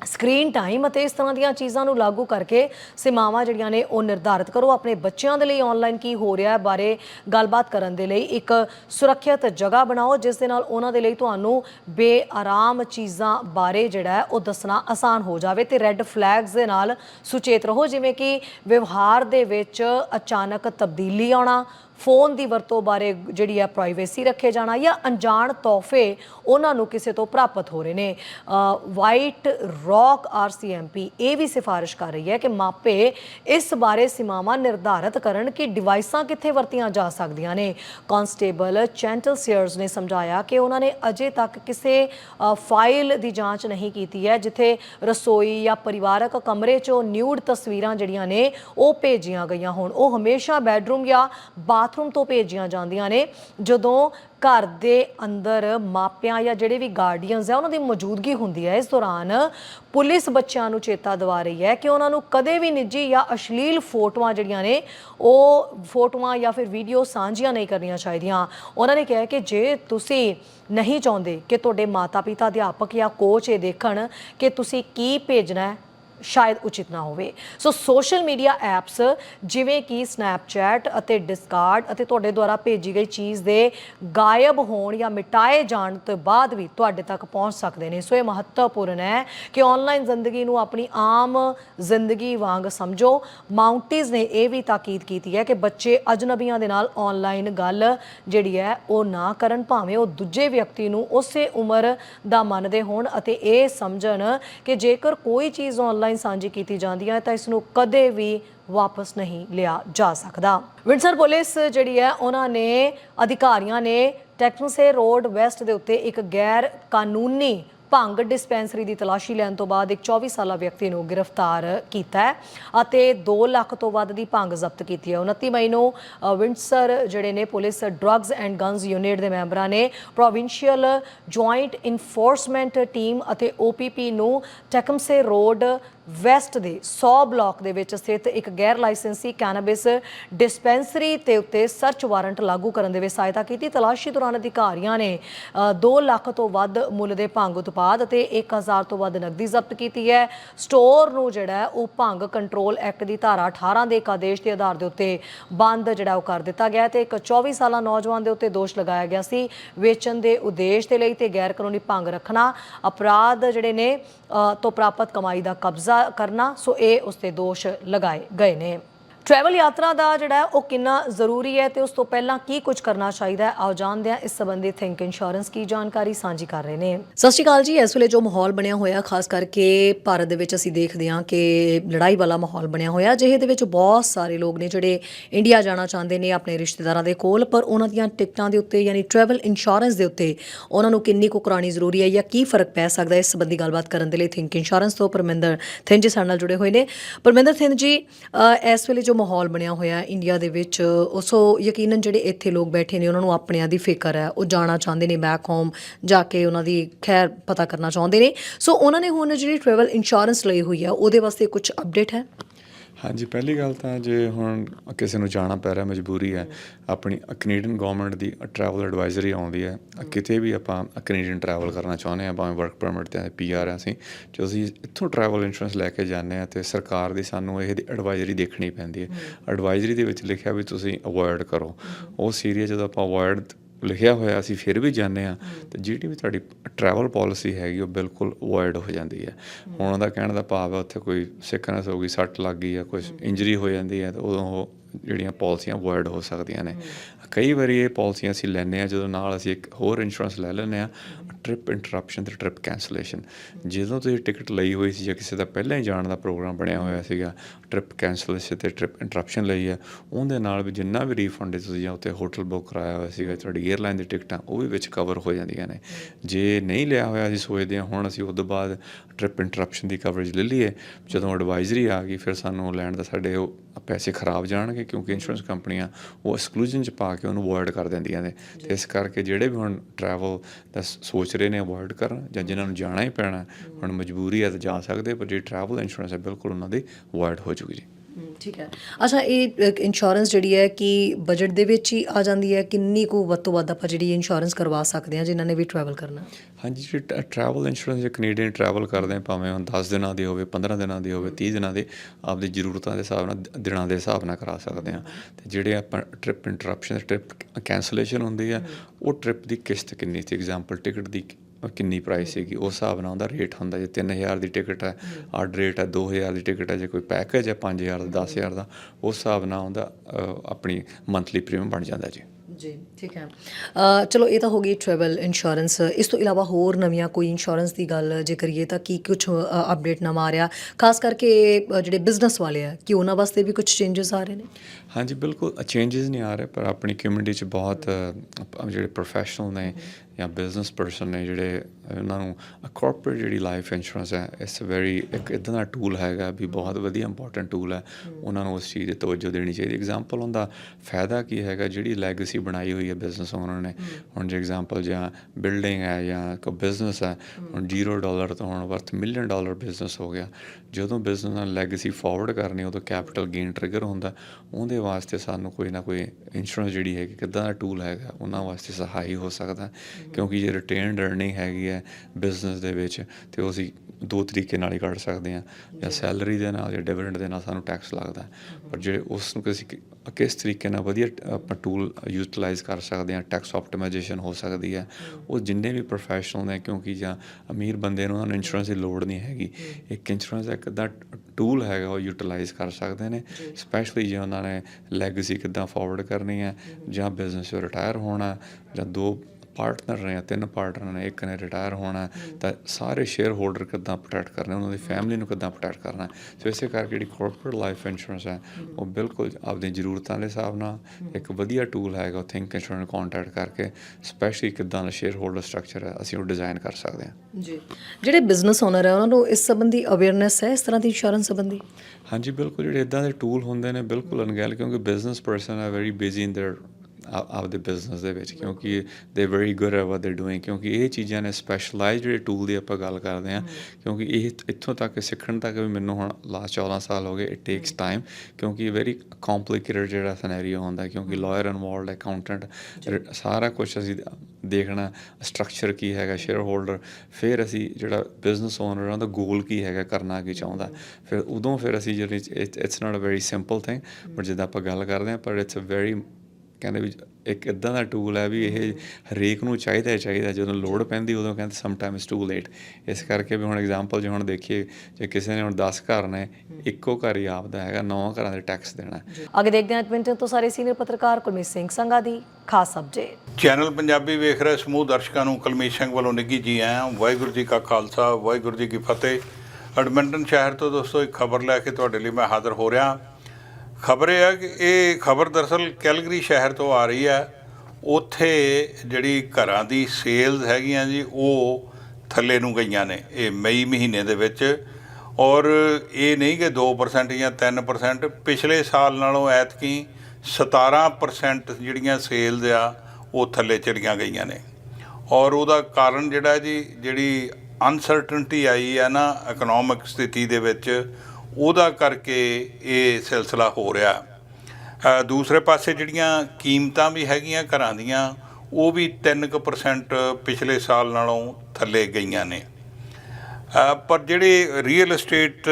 Speaker 1: ਸਕਰੀਨ ਟਾਈਮ ਅਤੇ ਇਸ ਤਰ੍ਹਾਂ ਦੀਆਂ ਚੀਜ਼ਾਂ ਨੂੰ ਲਾਗੂ ਕਰਕੇ ਸੀਮਾਵਾਂ ਜਿਹੜੀਆਂ ਨੇ ਉਹ ਨਿਰਧਾਰਿਤ ਕਰੋ। ਆਪਣੇ ਬੱਚਿਆਂ ਦੇ ਲਈ ਆਨਲਾਈਨ ਕੀ ਹੋ ਰਿਹਾ ਹੈ ਬਾਰੇ ਗੱਲਬਾਤ ਕਰਨ ਦੇ ਲਈ ਇੱਕ ਸੁਰੱਖਿਅਤ ਜਗ੍ਹਾ ਬਣਾਓ, ਜਿਸ ਦੇ ਨਾਲ ਉਹਨਾਂ ਦੇ ਲਈ ਤੁਹਾਨੂੰ ਬੇਆਰਾਮ ਚੀਜ਼ਾਂ ਬਾਰੇ ਜਿਹੜਾ ਉਹ ਦੱਸਣਾ ਆਸਾਨ ਹੋ ਜਾਵੇ ਤੇ ਰੈੱਡ ਫਲੈਗਸ ਦੇ ਨਾਲ ਸੁਚੇਤ ਰਹੋ। ਜਿਵੇਂ ਕਿ ਵਿਵਹਾਰ ਦੇ ਵਿੱਚ ਅਚਾਨਕ ਤਬਦੀਲੀ ਆਉਣਾ ਫੋਨ ਦੀ ਵਰਤੋਂ ਬਾਰੇ ਜਿਹੜੀ ਹੈ ਪ੍ਰਾਈਵੇਸੀ ਰੱਖੇ ਜਾਣਾ ਜਾਂ ਅਣਜਾਣ ਤੋਹਫੇ ਉਹਨਾਂ ਨੂੰ ਕਿਸੇ ਤੋਂ ਪ੍ਰਾਪਤ ਹੋ ਰਹੇ ਨੇ। ਵਾਈਟ ਰੌਕ ਆਰਸੀਐਮਪੀ ਇਹ ਵੀ ਸਿਫਾਰਿਸ਼ ਕਰ ਰਹੀ ਹੈ ਕਿ ਮਾਪੇ ਇਸ ਬਾਰੇ ਸੀਮਾਵਾਂ ਨਿਰਧਾਰਤ ਕਰਨ ਕਿ ਡਿਵਾਈਸਾਂ ਕਿੱਥੇ ਵਰਤੀਆਂ ਜਾ ਸਕਦੀਆਂ ਨੇ। ਕਾਂਸਟੇਬਲ ਚੈਂਟਲ ਸੀਅਰਸ ਨੇ ਸਮਝਾਇਆ ਕਿ ਉਹਨਾਂ ਨੇ ਅਜੇ ਤੱਕ ਕਿਸੇ ਫਾਈਲ ਦੀ ਜਾਂਚ ਨਹੀਂ ਕੀਤੀ ਹੈ, ਜਿੱਥੇ ਰਸੋਈ ਜਾਂ ਪਰਿਵਾਰਕ ਕਮਰੇ 'ਚੋਂ ਨਿਊਡ ਤਸਵੀਰਾਂ ਜਿਹੜੀਆਂ ਨੇ ਉਹ ਭੇਜੀਆਂ ਗਈਆਂ ਹੋਣ। ਉਹ ਹਮੇਸ਼ਾ ਬੈੱਡਰੂਮ ਜਾਂ ਬਾਥਰੂਮ ਤੋਂ ਭੇਜੀਆਂ ਜਾਂਦੀਆਂ ਨੇ। ਜਦੋਂ ਘਰ ਦੇ ਅੰਦਰ ਮਾਪਿਆਂ ਜਾਂ ਜਿਹੜੇ ਵੀ ਗਾਰਡੀਅਨਸ ਹੈ ਉਹਨਾਂ ਦੀ ਮੌਜੂਦਗੀ ਹੁੰਦੀ ਹੈ। ਇਸ ਦੌਰਾਨ ਪੁਲਿਸ ਬੱਚਿਆਂ ਨੂੰ ਚੇਤਾ ਦਿਵਾ ਰਹੀ ਹੈ ਕਿ ਉਹਨਾਂ ਨੂੰ ਕਦੇ ਵੀ ਨਿੱਜੀ ਜਾਂ ਅਸ਼ਲੀਲ ਫੋਟੋਆਂ ਜਿਹੜੀਆਂ ਨੇ, ਉਹ ਫੋਟੋਆਂ ਜਾਂ ਫਿਰ ਵੀਡੀਓ ਸਾਂਝੀਆਂ ਨਹੀਂ ਕਰਨੀਆਂ ਚਾਹੀਦੀਆਂ। ਉਹਨਾਂ ਨੇ ਕਿਹਾ ਕਿ ਜੇ ਤੁਸੀਂ ਨਹੀਂ ਚਾਹੁੰਦੇ ਕਿ ਤੁਹਾਡੇ ਮਾਤਾ-ਪਿਤਾ, ਅਧਿਆਪਕ ਜਾਂ ਕੋਚ ਇਹ ਦੇਖਣ ਕਿ ਤੁਸੀਂ ਕੀ ਭੇਜਣਾ ਹੈ ਸ਼ਾਇਦ ਉਚਿਤ ਨਾ ਹੋਵੇ। ਸੋ ਸੋਸ਼ਲ ਮੀਡੀਆ ਐਪਸ ਜਿਵੇਂ ਕਿ ਸਨੈਪਚੈਟ ਅਤੇ ਡਿਸਕਾਰਡ ਅਤੇ ਤੁਹਾਡੇ ਦੁਆਰਾ ਭੇਜੀ ਗਈ ਚੀਜ਼ ਦੇ ਗਾਇਬ ਹੋਣ ਜਾਂ ਮਿਟਾਏ ਜਾਣ ਤੋਂ ਬਾਅਦ ਵੀ ਤੁਹਾਡੇ ਤੱਕ ਪਹੁੰਚ ਸਕਦੇ ਨੇ। ਸੋ ਇਹ ਮਹੱਤਵਪੂਰਨ ਹੈ ਕਿ ਆਨਲਾਈਨ ਜ਼ਿੰਦਗੀ ਨੂੰ ਆਪਣੀ ਆਮ ਜ਼ਿੰਦਗੀ ਵਾਂਗ ਸਮਝੋ। ਮਾਊਂਟੀਜ਼ ਨੇ ਇਹ ਵੀ ਤਾਕੀਦ ਕੀਤੀ ਹੈ ਕਿ ਬੱਚੇ ਅਜਨਬੀਆਂ ਦੇ ਨਾਲ ਆਨਲਾਈਨ ਗੱਲ ਜਿਹੜੀ ਹੈ ਉਹ ਨਾ ਕਰਨ, ਭਾਵੇਂ ਉਹ ਦੂਜੇ ਵਿਅਕਤੀ ਨੂੰ ਉਸੇ ਉਮਰ ਦਾ ਮੰਨਦੇ ਹੋਣ ਅਤੇ ਇਹ ਸਮਝਣ ਕਿ ਜੇਕਰ ਕੋਈ ਚੀਜ਼ ਆਨਲਾਈਨ ਸਾਂਝੀ ਕੀਤੀ ਜਾਂਦੀ ਹੈ ਤਾਂ ਇਸ ਨੂੰ ਕਦੇ ਵੀ ਵਾਪਸ ਨਹੀਂ ਲਿਆ ਜਾ ਸਕਦਾ। ਵਿੰਡਸਰ ਪੁਲਿਸ ਜਿਹੜੀ ਹੈ ਉਹਨਾਂ ਨੇ ਅਧਿਕਾਰੀਆਂ ਨੇ ਟੈਕਨਸੇ ਰੋਡ ਵੈਸਟ ਦੇ ਉੱਤੇ ਇੱਕ ਗੈਰ ਕਾਨੂੰਨੀ ਭੰਗ ਡਿਸਪੈਂਸਰੀ ਦੀ ਤਲਾਸ਼ੀ ਲੈਣ ਤੋਂ ਬਾਅਦ ਇੱਕ 24 ਸਾਲਾ ਵਿਅਕਤੀ ਨੂੰ ਗ੍ਰਿਫਤਾਰ ਕੀਤਾ ਹੈ ਅਤੇ 2 ਲੱਖ ਤੋਂ ਵੱਧ ਦੀ ਭੰਗ ਜ਼ਬਤ ਕੀਤੀ ਹੈ। 29 ਮਈ ਨੂੰ ਅ, ਵਿੰਡਸਰ ਜਿਹੜੇ ਨੇ police drugs and guns unit ਦੇ ਮੈਂਬਰਾਂ ਨੇ ਪ੍ਰੋਵਿੰਸ਼ੀਅਲ ਜੁਆਇੰਟ ਇਨਫੋਰਸਮੈਂਟ ਟੀਮ ਅਤੇ OPP ਨੂੰ ਟੈਕਮਸੇ ਰੋਡ ਵੈਸਟ ਦੇ 100 ਬਲਾਕ ਦੇ ਵਿੱਚ ਸਥਿਤ ਇੱਕ ਗੈਰ ਲਾਇਸੈਂਸੀ ਕੈਨੇਬਿਸ ਡਿਸਪੈਂਸਰੀ ਤੇ ਉੱਤੇ ਸਰਚ ਵਾਰੰਟ ਲਾਗੂ ਕਰਨ ਦੇ ਵਿੱਚ ਸਹਾਇਤਾ ਕੀਤੀ। ਤਲਾਸ਼ੀ ਦੌਰਾਨ ਅਧਿਕਾਰੀਆਂ ਨੇ 2 ਲੱਖ ਤੋਂ ਵੱਧ ਮੁੱਲ ਦੇ ਭੰਗ ਉਤਪਾਦ ਅਤੇ 1000 ਤੋਂ ਵੱਧ ਨਕਦੀ ਜ਼ਬਤ ਕੀਤੀ ਹੈ। ਸਟੋਰ ਨੂੰ ਜਿਹੜਾ ਉਹ ਭੰਗ ਕੰਟਰੋਲ ਐਕਟ ਦੀ ਧਾਰਾ 18 ਦੇ ਇੱਕ ਆਦੇਸ਼ ਦੇ ਆਧਾਰ ਦੇ ਉੱਤੇ ਬੰਦ ਜਿਹੜਾ ਉਹ ਕਰ ਦਿੱਤਾ ਗਿਆ ਤੇ ਇੱਕ 24 ਸਾਲਾ ਨੌਜਵਾਨ ਦੇ ਉੱਤੇ ਦੋਸ਼ ਲਗਾਇਆ ਗਿਆ ਸੀ। ਵੇਚਣ ਦੇ ਉਦੇਸ਼ ਦੇ ਲਈ ਤੇ ਗੈਰ ਕਾਨੂੰਨੀ ਭੰਗ ਰੱਖਣਾ, ਅਪਰਾਧ ਜਿਹੜੇ ਨੇ ਤੋਂ ਪ੍ਰਾਪਤ ਕਮਾਈ ਦਾ ਕਬਜ਼ਾ ਕਰਨਾ ਸੋ ਇਹ ਉਸ ਤੇ ਦੋਸ਼ ਲਗਾਏ ਗਏ ਨੇ। ਟਰੈਵਲ ਯਾਤਰਾ ਦਾ ਜਿਹੜਾ ਉਹ ਕਿੰਨਾ ਜ਼ਰੂਰੀ ਹੈ ਤੇ ਉਸ ਤੋਂ ਪਹਿਲਾਂ ਕੀ ਕੁਝ ਕਰਨਾ ਚਾਹੀਦਾ ਹੈ? ਆਓ ਜਾਣਦੇ ਹਾਂ, ਇਸ ਸੰਬੰਧੀ ਥਿੰਕ ਇੰਸ਼ੋਰੈਂਸ ਕੀ ਜਾਣਕਾਰੀ ਸਾਂਝੀ ਕਰ ਰਹੇ ਨੇ। ਸਤਿ ਸ਼੍ਰੀ ਅਕਾਲ ਜੀ, ਇਸ ਵੇਲੇ ਜੋ ਮਾਹੌਲ ਬਣਿਆ ਹੋਇਆ, ਖਾਸ ਕਰਕੇ ਭਾਰਤ ਦੇ ਵਿੱਚ ਅਸੀਂ ਦੇਖਦੇ ਹਾਂ ਕਿ ਲੜਾਈ ਵਾਲਾ ਮਾਹੌਲ ਬਣਿਆ ਹੋਇਆ ਜਿਹੇ ਦੇ ਵਿੱਚ ਬਹੁਤ ਸਾਰੇ ਲੋਕ ਨੇ ਜਿਹੜੇ ਇੰਡੀਆ ਜਾਣਾ ਚਾਹੁੰਦੇ ਨੇ ਆਪਣੇ ਰਿਸ਼ਤੇਦਾਰਾਂ ਦੇ ਕੋਲ, ਪਰ ਉਹਨਾਂ ਦੀਆਂ ਟਿਕਟਾਂ ਦੇ ਉੱਤੇ ਯਾਨੀ ਟਰੈਵਲ ਇੰਸ਼ੋਰੈਂਸ ਦੇ ਉੱਤੇ ਉਹਨਾਂ ਨੂੰ ਕਿੰਨੀ ਕੁ ਕਰਾਉਣੀ ਜ਼ਰੂਰੀ ਹੈ ਜਾਂ ਕੀ ਫ਼ਰਕ ਪੈ ਸਕਦਾ ਹੈ? ਇਸ ਸੰਬੰਧੀ ਗੱਲਬਾਤ ਕਰਨ ਦੇ ਲਈ ਥਿੰਕ ਇੰਸ਼ੋਰੈਂਸ ਤੋਂ ਪਰਮਿੰਦਰ ਥਿੰਨ ਜੀ ਸਾਡੇ ਨਾਲ ਜੁੜੇ ਹੋਏ ਨੇ। ਪਰਮਿੰਦਰ ਥਿੰਨ ਜੀ ਇਸ ਵੇਲੇ ਜੋ ਮਾਹੌਲ ਬਣਿਆ ਹੋਇਆ ਹੈ ਇੰਡੀਆ ਦੇ ਵਿੱਚ ਉਸੋ ਯਕੀਨਨ ਜਿਹੜੇ ਇੱਥੇ ਲੋਕ ਬੈਠੇ ਨੇ, ਉਹਨਾਂ ਨੂੰ ਆਪਣਿਆਂ ਦੀ ਫਿਕਰ ਹੈ। ਉਹ ਜਾਣਾ ਚਾਹੁੰਦੇ ਨੇ ਬੈਕ ਹੋਮ ਜਾ ਕੇ ਉਹਨਾਂ ਦੀ ਖੈਰ ਪਤਾ ਕਰਨਾ ਚਾਹੁੰਦੇ ਨੇ। ਸੋ ਉਹਨਾਂ ਨੇ ਹੁਣ ਜਿਹੜੀ ਟਰੈਵਲ ਇੰਸ਼ੋਰੈਂਸ ਲਈ ਹੋਈ ਹੈ, ਉਹਦੇ ਵਾਸਤੇ ਕੁਝ ਅਪਡੇਟ ਹੈ?
Speaker 2: ਹਾਂਜੀ ਪਹਿਲੀ ਗੱਲ ਤਾਂ ਜੇ ਹੁਣ ਕਿਸੇ ਨੂੰ ਜਾਣਾ ਪੈ ਰਿਹਾ ਮਜਬੂਰੀ ਹੈ ਆਪਣੀ ਕੈਨੇਡੀਅਨ ਗਵਰਨਮੈਂਟ ਦੀ ਟਰੈਵਲ ਐਡਵਾਈਜ਼ਰੀ ਆਉਂਦੀ ਹੈ ਕਿਤੇ ਵੀ ਆਪਾਂ ਕੈਨੇਡੀਅਨ ਟਰੈਵਲ ਕਰਨਾ ਚਾਹੁੰਦੇ ਆ ਭਾਵੇਂ ਵਰਕ ਪਰਮਿਟ ਤੇ ਪੀਆਰ ਆ ਅਸੀਂ ਜੋ ਅਸੀਂ ਇੱਥੋਂ ਟਰੈਵਲ ਇੰਸ਼ੋਰੈਂਸ ਲੈ ਕੇ ਜਾਂਦੇ ਆ ਤੇ ਸਰਕਾਰ ਦੀ ਸਾਨੂੰ ਇਹ ਐਡਵਾਈਜ਼ਰੀ ਦੇਖਣੀ ਪੈਂਦੀ ਹੈ। ਐਡਵਾਈਜ਼ਰੀ ਦੇ ਵਿੱਚ ਲਿਖਿਆ ਵੀ ਤੁਸੀਂ ਅਵੋਇਡ ਕਰੋ। ਉਹ ਸੀਰੀਅਸ ਜਦੋਂ ਆਪਾਂ ਅਵੋਇਡ ਲਿਖਿਆ ਹੋਇਆ ਅਸੀਂ ਫਿਰ ਵੀ ਜਾਂਦੇ ਆ ਤੇ ਜਿਹੜੀ ਵੀ ਤੁਹਾਡੀ ਟਰੈਵਲ ਪਾਲਿਸੀ ਹੈਗੀ ਉਹ ਬਿਲਕੁਲ ਅਵੋਇਡ ਹੋ ਜਾਂਦੀ ਹੈ। ਹੁਣ ਉਹਦਾ ਕਹਿਣ ਦਾ ਭਾਵ ਹੈ ਉੱਥੇ ਕੋਈ ਸਿਕਨੈਸ ਹੋ ਗਈ ਸੱਟ ਲੱਗ ਗਈ ਜਾਂ ਕੁਝ ਇੰਜਰੀ ਹੋ ਜਾਂਦੀ ਹੈ ਤਾਂ ਉਦੋਂ ਉਹ ਜਿਹੜੀਆਂ ਪਾਲਿਸੀਆਂ ਅਵੋਇਡ ਹੋ ਸਕਦੀਆਂ ਨੇ। ਕਈ ਵਾਰੀ ਇਹ ਪਾਲਿਸੀਆਂ ਅਸੀਂ ਲੈਂਦੇ ਆ ਜਦੋਂ ਨਾਲ ਅਸੀਂ ਇੱਕ ਹੋਰ ਇੰਸ਼ੋਰੈਂਸ ਲੈ ਲੈਂਦੇ ਆ ਟ੍ਰਿਪ ਇੰਟਰਪਸ਼ਨ ਤੇ ਟ੍ਰਿਪ ਕੈਂਸਲੇਸ਼ਨ ਜਦੋਂ ਤੁਸੀਂ ਟਿਕਟ ਲਈ ਹੋਈ ਸੀ ਜਾਂ ਕਿਸੇ ਦਾ ਪਹਿਲਾਂ ਹੀ ਜਾਣ ਦਾ ਪ੍ਰੋਗਰਾਮ ਬਣਿਆ ਹੋਇਆ ਸੀਗਾ ਟ੍ਰਿਪ ਕੈਂਸਲੇਸ਼ਨ ਤੇ ਟ੍ਰਿਪ ਇੰਟਰਪਸ਼ਨ ਲਈ ਹੈ ਉਹਦੇ ਨਾਲ ਵੀ ਜਿੰਨਾ ਵੀ ਰੀਫੰਡ ਤੁਸੀਂ ਜਾਂ ਉੱਥੇ ਹੋਟਲ ਬੁੱਕ ਕਰਾਇਆ ਹੋਇਆ ਸੀਗਾ, ਤੁਹਾਡੀ 에ਅਰਲਾਈਨ ਦੀ ਟਿਕਟਾਂ, ਉਹ ਵੀ ਵਿੱਚ ਕਵਰ ਹੋ ਜਾਂਦੀਆਂ ਨੇ। ਜੇ ਨਹੀਂ ਲਿਆ ਹੋਇਆ ਅਸੀਂ ਸੋਚਦੇ ਹਾਂ, ਹੁਣ ਅਸੀਂ ਉਸ ਤੋਂ ਬਾਅਦ ਟ੍ਰਿਪ ਇੰਟਰਪਸ਼ਨ ਦੀ ਕਵਰੇਜ ਲੈ ਲਈਏ, ਜਦੋਂ ਐਡਵਾਈਜ਼ਰੀ ਆ ਗਈ, ਫਿਰ ਸਾਨੂੰ ਲੈਣ ਦਾ ਸਾਡੇ ਉਹ ਪੈਸੇ ਖਰਾਬ ਜਾਣਗੇ ਕਿਉਂਕਿ ਇੰਸ਼ੋਰੈਂਸ ਕੰਪਨੀਆਂ ਉਹ ਐਕਸਕਲੂਜਨ ਚ ਪਾ ਕੇ ਉਹਨੂੰ ਅਵੋਇਡ ਕਰ ਦਿੰਦੀਆਂ ਨੇ। ਤੇ ਇਸ ਕਰਕੇ ਜਿਹੜੇ ਵੀ ਹੁਣ ਟਰੈਵਲ ਦਾ ਸੋਚ ਰਹੇ ਨੇ ਅਵੋਇਡ ਕਰਨ ਜਾਂ ਜਿਨ੍ਹਾਂ ਨੂੰ ਜਾਣਾ ਹੀ ਪੈਣਾ ਹੁਣ ਮਜਬੂਰੀ ਹੈ ਤਾਂ ਜਾ ਸਕਦੇ ਪਰ ਜੇ ਟਰੈਵਲ ਇੰਸ਼ੋਰੈਂਸ ਹੈ ਬਿਲਕੁਲ ਉਹਨਾਂ ਦੀ ਅਵੋਇਡ ਹੋ ਜੂਗੀ ਜੀ।
Speaker 1: ਠੀਕ ਹੈ। ਅੱਛਾ, ਇਹ ਇੰਸ਼ੋਰੈਂਸ ਜਿਹੜੀ ਹੈ ਕਿ ਬਜਟ ਦੇ ਵਿੱਚ ਹੀ ਆ ਜਾਂਦੀ ਹੈ, ਕਿੰਨੀ ਕੁ ਵੱਧ ਤੋਂ ਵੱਧ ਆਪਾਂ ਜਿਹੜੀ ਇੰਸ਼ੋਰੈਂਸ ਕਰਵਾ ਸਕਦੇ ਹਾਂ, ਜਿਨ੍ਹਾਂ ਨੇ ਵੀ ਟਰੈਵਲ ਕਰਨਾ?
Speaker 2: ਹਾਂਜੀ, ਜੀ ਟਰੈਵਲ ਇੰਸ਼ੋਰੈਂਸ ਜੇ ਕੈਨੇਡੀਅਨ ਟਰੈਵਲ ਕਰਦੇ ਆ ਭਾਵੇਂ ਹੁਣ 10 ਦਿਨਾਂ ਦੀ ਹੋਵੇ 15 ਦਿਨਾਂ ਦੀ ਹੋਵੇ 30 ਦਿਨਾਂ ਦੀ, ਆਪਦੀ ਜ਼ਰੂਰਤਾਂ ਦੇ ਹਿਸਾਬ ਨਾਲ ਦਿਨਾਂ ਦੇ ਹਿਸਾਬ ਨਾਲ ਕਰਾ ਸਕਦੇ ਆ ਤੇ ਜਿਹੜੇ ਆਪਾਂ ਟ੍ਰਿਪ ਇੰਟਰਪਸ਼ਨ ਟ੍ਰਿਪ ਕੈਂਸਲੇਸ਼ਨ ਹੁੰਦੀ ਆ ਉਹ ਟ੍ਰਿਪ ਦੀ ਕਿਸ਼ਤ ਕਿੰਨੀ ਸੀ? ਐਗਜ਼ਾਮਪਲ ਟਿਕਟ ਦੀ ਕਿੰਨੀ ਪ੍ਰਾਈਸ ਸੀਗੀ? ਉਸ ਹਿਸਾਬ ਨਾਲ ਉਹਦਾ ਰੇਟ ਹੁੰਦਾ ਜੇ 3000 ਦੀ ਟਿਕਟ ਹੈ ਆਡ ਰੇਟ ਹੈ 2000 ਦੀ ਟਿਕਟ ਹੈ ਜੇ ਕੋਈ ਪੈਕੇਜ ਹੈ 5000 ਦਾ 10000 ਦਾ ਉਸ ਹਿਸਾਬ ਨਾਲ ਉਹਦਾ ਆਪਣੀ ਮੰਥਲੀ ਪ੍ਰੀਮੀਅਮ ਬਣ ਜਾਂਦਾ ਜੀ।
Speaker 1: ਜੀ। ਠੀਕ ਹੈ। ਚਲੋ ਇਹ ਤਾਂ ਹੋ ਗਈ ਟਰੈਵਲ ਇੰਸ਼ੋਰੈਂਸ ਇਸ ਤੋਂ ਇਲਾਵਾ ਹੋਰ ਨਵੀਆਂ ਕੋਈ ਇੰਸ਼ੋਰੈਂਸ ਦੀ ਗੱਲ ਜੇ ਕਰੀਏ ਤਾਂ ਕੀ ਕੁਝ ਅਪਡੇਟ ਨਵਾਂ ਆ ਰਿਹਾ? ਖਾਸ ਕਰਕੇ ਜਿਹੜੇ ਬਿਜ਼ਨਸ ਵਾਲੇ ਆ ਕਿ ਉਹਨਾਂ ਵਾਸਤੇ ਵੀ ਕੁਝ ਚੇਂਜਸ ਆ ਰਹੇ ਨੇ?
Speaker 2: ਹਾਂਜੀ ਬਿਲਕੁਲ ਚੇਂਜਸ ਨਹੀਂ ਆ ਰਹੇ ਪਰ ਆਪਣੀ ਕਮਿਊਨਿਟੀ 'ਚ ਬਹੁਤ ਜਿਹੜੇ ਪ੍ਰੋਫੈਸ਼ਨਲ ਨੇ ਜਾਂ ਬਿਜ਼ਨਸ ਪਰਸਨ ਨੇ ਜਿਹੜੇ ਉਹਨਾਂ ਨੂੰ ਕਾਰਪੋਰੇਟ ਜਿਹੜੀ ਲਾਈਫ ਇੰਸ਼ੋਰੈਂਸ ਹੈ ਇਟਸ ਵੈਰੀ ਇੱਕ ਇਦਾਂ ਦਾ ਟੂਲ ਹੈਗਾ ਵੀ ਬਹੁਤ ਵਧੀਆ ਇੰਪੋਰਟੈਂਟ ਟੂਲ ਹੈ। ਉਹਨਾਂ ਨੂੰ ਉਸ ਚੀਜ਼ ਤੇ ਤਵੱਜੋ ਦੇਣੀ ਚਾਹੀਦੀ। ਐਗਜ਼ਾਮਪਲ ਹੁੰਦਾ ਫਾਇਦਾ ਕੀ ਹੈਗਾ ਜਿਹੜੀ ਲੈਗੇਸੀ ਬਣਾਈ ਹੋਈ ਹੈ ਬਿਜ਼ਨਸ ਓਨਰ ਨੇ ਹੁਣ ਜੇ ਐਗਜ਼ਾਮਪਲ ਜਾਂ ਬਿਲਡਿੰਗ ਹੈ ਜਾਂ ਕੋਈ ਬਿਜ਼ਨਸ ਹੈ ਹੁਣ 0 ਡਾਲਰ ਤੋਂ ਹੁਣ ਵਰਥ ਮਿਲੀਅਨ ਡਾਲਰ ਬਿਜ਼ਨਸ ਹੋ ਗਿਆ ਜਦੋਂ ਬਿਜ਼ਨਸ ਨਾਲ ਲੈਗੇਸੀ ਫਾਰਵਰਡ ਕਰਨੀ ਉਦੋਂ ਕੈਪੀਟਲ ਗੇਨ ਟ੍ਰਿਗਰ ਹੁੰਦਾ ਉਹਦੇ ਵਾਸਤੇ ਸਾਨੂੰ ਕੋਈ ਨਾ ਕੋਈ ਇੰਸ਼ੋਰੈਂਸ ਜਿਹੜੀ ਹੈਗੀ ਕਿੱਦਾਂ ਦਾ ਟੂਲ ਹੈਗਾ ਉਹਨਾਂ ਵਾਸਤੇ ਸਹਾਈ ਹੋ ਸਕਦਾ ਕਿਉਂਕਿ ਜੇ ਰਿਟੇਨਡ ਅਰਨਿੰਗ ਹੈਗੀ ਹੈ ਬਿਜ਼ਨਸ ਦੇ ਵਿੱਚ ਤੇ ਉਹ ਅਸੀਂ ਦੋ ਤਰੀਕੇ ਨਾਲ ਹੀ ਕੱਢ ਸਕਦੇ ਹਾਂ। ਜਾਂ ਸੈਲਰੀ ਦੇ ਨਾਲ ਜਾਂ ਡਿਵੀਡੈਂਡ ਦੇ ਨਾਲ ਸਾਨੂੰ ਟੈਕਸ ਲੱਗਦਾ। ਪਰ ਜੇ ਉਸ ਨੂੰ ਕਿਸੇ ਕਿਸ ਤਰੀਕੇ ਨਾਲ ਵਧੀਆ ਆਪਾਂ ਟੂਲ ਯੂਟਿਲਾਈਜ਼ ਕਰ ਸਕਦੇ ਹਾਂ ਟੈਕਸ ਆਪਟੀਮਾਈਜੇਸ਼ਨ ਹੋ ਸਕਦੀ ਹੈ। ਉਹ ਜਿੰਨੇ ਵੀ ਪ੍ਰੋਫੈਸ਼ਨਲ ਨੇ ਕਿਉਂਕਿ ਜਾਂ ਅਮੀਰ ਬੰਦੇ ਨੂੰ ਉਹਨਾਂ ਨੂੰ ਇੰਸ਼ੋਰੈਂਸ ਦੀ ਲੋੜ ਨਹੀਂ ਹੈਗੀ। ਇੱਕ ਇੰਸ਼ੋਰੈਂਸ ਇੱਕ ਦਾ ਟੂਲ ਹੈਗਾ ਉਹ ਯੂਟਿਲਾਈਜ਼ ਕਰ ਸਕਦੇ ਨੇ। ਸਪੈਸ਼ਲੀ ਜੇ ਉਹਨਾਂ ਨੇ ਲੈਗੇਸੀ ਕਿੱਦਾਂ ਫਾਰਵਰਡ ਕਰਨੀ ਹੈ ਜਾਂ ਬਿਜ਼ਨਸ ਤੋਂ ਰਿਟਾਇਰ ਹੋਣਾ ਜਾਂ ਦੋ ਪਾਰਟਨਰ ਨੇ ਜਾਂ ਤਿੰਨ ਪਾਰਟਨਰ ਨੇ ਇੱਕ ਨੇ ਰਿਟਾਇਰ ਹੋਣਾ ਤਾਂ ਸਾਰੇ ਸ਼ੇਅਰ ਹੋਲਡਰ ਕਿੱਦਾਂ ਪ੍ਰੋਟੈਕਟ ਕਰਨੇ ਉਹਨਾਂ ਦੀ ਫੈਮਿਲੀ ਨੂੰ ਕਿੱਦਾਂ ਪ੍ਰੋਟੈਕਟ ਕਰਨਾ ਸੋ ਇਸੇ ਕਰਕੇ ਜਿਹੜੀ ਕਾਰਪੋਰੇਟ ਲਾਈਫ ਇੰਸ਼ੋਰੈਂਸ ਹੈ ਉਹ ਬਿਲਕੁਲ ਆਪਣੀ ਜ਼ਰੂਰਤਾਂ ਦੇ ਹਿਸਾਬ ਨਾਲ ਇੱਕ ਵਧੀਆ ਟੂਲ ਹੈਗਾ ਥਿੰਕ ਇੰਸ਼ੋਰੈਂਸ ਕੰਟੈਕਟ ਕਰਕੇ ਸਪੈਸ਼ਲੀ ਕਿੱਦਾਂ ਦਾ ਸ਼ੇਅਰ ਹੋਲਡਰ ਸਟਰਕਚਰ ਹੈ ਅਸੀਂ ਉਹ ਡਿਜ਼ਾਈਨ ਕਰ ਸਕਦੇ ਹਾਂ
Speaker 1: ਜੀ ਜਿਹੜੇ ਬਿਜ਼ਨਸ ਓਨਰ ਹੈ ਉਹਨਾਂ ਨੂੰ ਇਸ ਸੰਬੰਧੀ ਅਵੇਅਰਨੈਸ ਹੈ ਇਸ ਤਰ੍ਹਾਂ ਦੀ ਇੰਸ਼ੋਰੈਂਸ ਸੰਬੰਧੀ
Speaker 2: ਹਾਂਜੀ ਬਿਲਕੁਲ ਜਿਹੜੇ ਇਦਾਂ ਦੇ ਟੂਲ ਹੁੰਦੇ ਨੇ ਬਿਲਕੁਲ ਅਣਗਹਿਲ ਕਿਉਂਕਿ ਬਿਜ਼ਨਸ ਪਰਸਨ ਆ ਵੈਰੀ ਬਿਜ਼ੀ ਇਨ देयर ਆਪਦੇ ਬਿਜ਼ਨਸ ਦੇ ਵਿੱਚ ਕਿਉਂਕਿ they very good at what they doing ਕਿਉਂਕਿ ਇਹ ਚੀਜ਼ਾਂ ਨੇ ਸਪੈਸ਼ਲਾਈਜ਼ਡ ਜਿਹੜੇ ਟੂਲ ਦੀ ਆਪਾਂ ਗੱਲ ਕਰਦੇ ਹਾਂ ਕਿਉਂਕਿ ਇਹ ਇੱਥੋਂ ਤੱਕ ਸਿੱਖਣ ਤੱਕ ਵੀ ਮੈਨੂੰ ਹੁਣ ਲਾਸਟ 14 ਸਾਲ ਹੋ ਗਏ ਇਟ ਟੇਕਸ ਟਾਈਮ ਕਿਉਂਕਿ ਵੈਰੀ ਕੰਪਲਿਕੇਟਡ ਜਿਹੜਾ ਸਿਨੈਰੀਓ ਹੁੰਦਾ ਕਿਉਂਕਿ ਲਾਇਰ ਇਨਵੋਲਡ ਅਕਾਊਂਟੈਂਟ ਸਾਰਾ ਕੁਝ ਅਸੀਂ ਦੇਖਣਾ ਸਟਰਕਚਰ ਕੀ ਹੈਗਾ ਸ਼ੇਅਰ ਹੋਲਡਰ ਫਿਰ ਅਸੀਂ ਜਿਹੜਾ ਬਿਜ਼ਨਸ ਓਨਰ ਉਹਦਾ ਗੋਲ ਕੀ ਹੈਗਾ ਕਰਨਾ ਕੀ ਚਾਹੁੰਦਾ। ਫਿਰ ਉਦੋਂ ਫਿਰ ਅਸੀਂ ਜਿਹੜੀ it's not a very simple thing but ਜਿੱਦਾਂ ਆਪਾਂ ਗੱਲ ਕਰਦੇ ਹਾਂ ਪਰ ਇਟਸ ਅ ਵੈਰੀ ਕਹਿੰਦੇ ਵੀ ਇੱਕ ਇਦਾਂ ਦਾ ਟੂਲ ਹੈ ਵੀ ਇਹ ਹਰੇਕ ਨੂੰ ਚਾਹੀਦਾ ਹੀ ਚਾਹੀਦਾ ਜਦੋਂ ਲੋੜ ਪੈਂਦੀ ਉਦੋਂ ਕਹਿੰਦੇ some time is too late ਇਸ ਕਰਕੇ ਵੀ ਹੁਣ ਐਗਜ਼ਾਮਪਲ ਜੇ ਹੁਣ ਦੇਖੀਏ ਜੇ ਕਿਸੇ ਨੇ ਹੁਣ 10 ਘਰ ਨੇ ਇੱਕੋ ਘਰ ਹੀ ਆਪਦਾ ਹੈਗਾ 9 ਘਰਾਂ ਦੇ ਟੈਕਸ ਦੇਣਾ।
Speaker 1: ਅੱਗੇ ਦੇਖਦੇ ਹਾਂ ਐਡਮਿੰਟਨ ਤੋਂ ਸਾਰੇ ਸੀਨੀਅਰ ਪੱਤਰਕਾਰ ਕੁਲਮੀਤ ਸਿੰਘ ਸੰਘਾ ਦੀ ਖਾਸ ਅਪਡੇਟ
Speaker 3: ਚੈਨਲ ਪੰਜਾਬੀ ਵੇਖ ਰਹੇ ਸਮੂਹ ਦਰਸ਼ਕਾਂ ਨੂੰ ਕੁਲਮੀਤ ਸਿੰਘ ਵੱਲੋਂ ਨਿੱਘੀ ਜੀ ਆਇਆਂ ਵਾਹਿਗੁਰੂ ਜੀ ਕਾ ਖਾਲਸਾ ਵਾਹਿਗੁਰੂ ਜੀ ਕੀ ਫਤਿਹ। ਐਡਮਿੰਟਨ ਸ਼ਹਿਰ ਤੋਂ ਦੋਸਤੋ ਇੱਕ ਖਬਰ ਲੈ ਕੇ ਤੁਹਾਡੇ ਲਈ ਮੈਂ ਹਾਜ਼ਰ ਹੋ ਰਿਹਾ। ਖਬਰ ਇਹ ਹੈ ਕਿ ਇਹ ਖਬਰ ਦਰਅਸਲ ਕੈਲਗਰੀ ਸ਼ਹਿਰ ਤੋਂ ਆ ਰਹੀ ਹੈ। ਉੱਥੇ ਜਿਹੜੀ ਘਰਾਂ ਦੀ ਸੇਲਸ ਹੈਗੀਆਂ ਜੀ, ਉਹ ਥੱਲੇ ਨੂੰ ਗਈਆਂ ਨੇ, ਇਹ ਮਈ ਮਹੀਨੇ ਦੇ ਵਿੱਚ। ਔਰ ਇਹ ਨਹੀਂ ਕਿ 2% ਜਾਂ 3% ਪਿਛਲੇ ਸਾਲ ਨਾਲੋਂ ਐਤਕੀ 17% ਜਿਹੜੀਆਂ ਸੇਲਸ ਆ, ਉਹ ਥੱਲੇ ਚਲੀਆਂ ਗਈਆਂ ਨੇ। ਔਰ ਉਹਦਾ ਕਾਰਨ ਜਿਹੜਾ ਜੀ, ਜਿਹੜੀ ਅਨਸਰਟਨਟੀ ਆਈ ਹੈ ਨਾ ਇਕਨੋਮਿਕ ਸਥਿਤੀ ਦੇ ਵਿੱਚ ਉਹਦਾ ਕਰਕੇ ਇਹ ਸਿਲਸਿਲਾ ਹੋ ਰਿਹਾ। ਦੂਸਰੇ ਪਾਸੇ ਜਿਹੜੀਆਂ ਕੀਮਤਾਂ ਵੀ ਹੈਗੀਆਂ ਘਰਾਂ ਦੀਆਂ, ਉਹ ਵੀ 3% ਪਿਛਲੇ ਸਾਲ ਨਾਲੋਂ ਥੱਲੇ ਗਈਆਂ ਨੇ। ਪਰ ਜਿਹੜੇ ਰੀਅਲ ਏਸਟੇਟ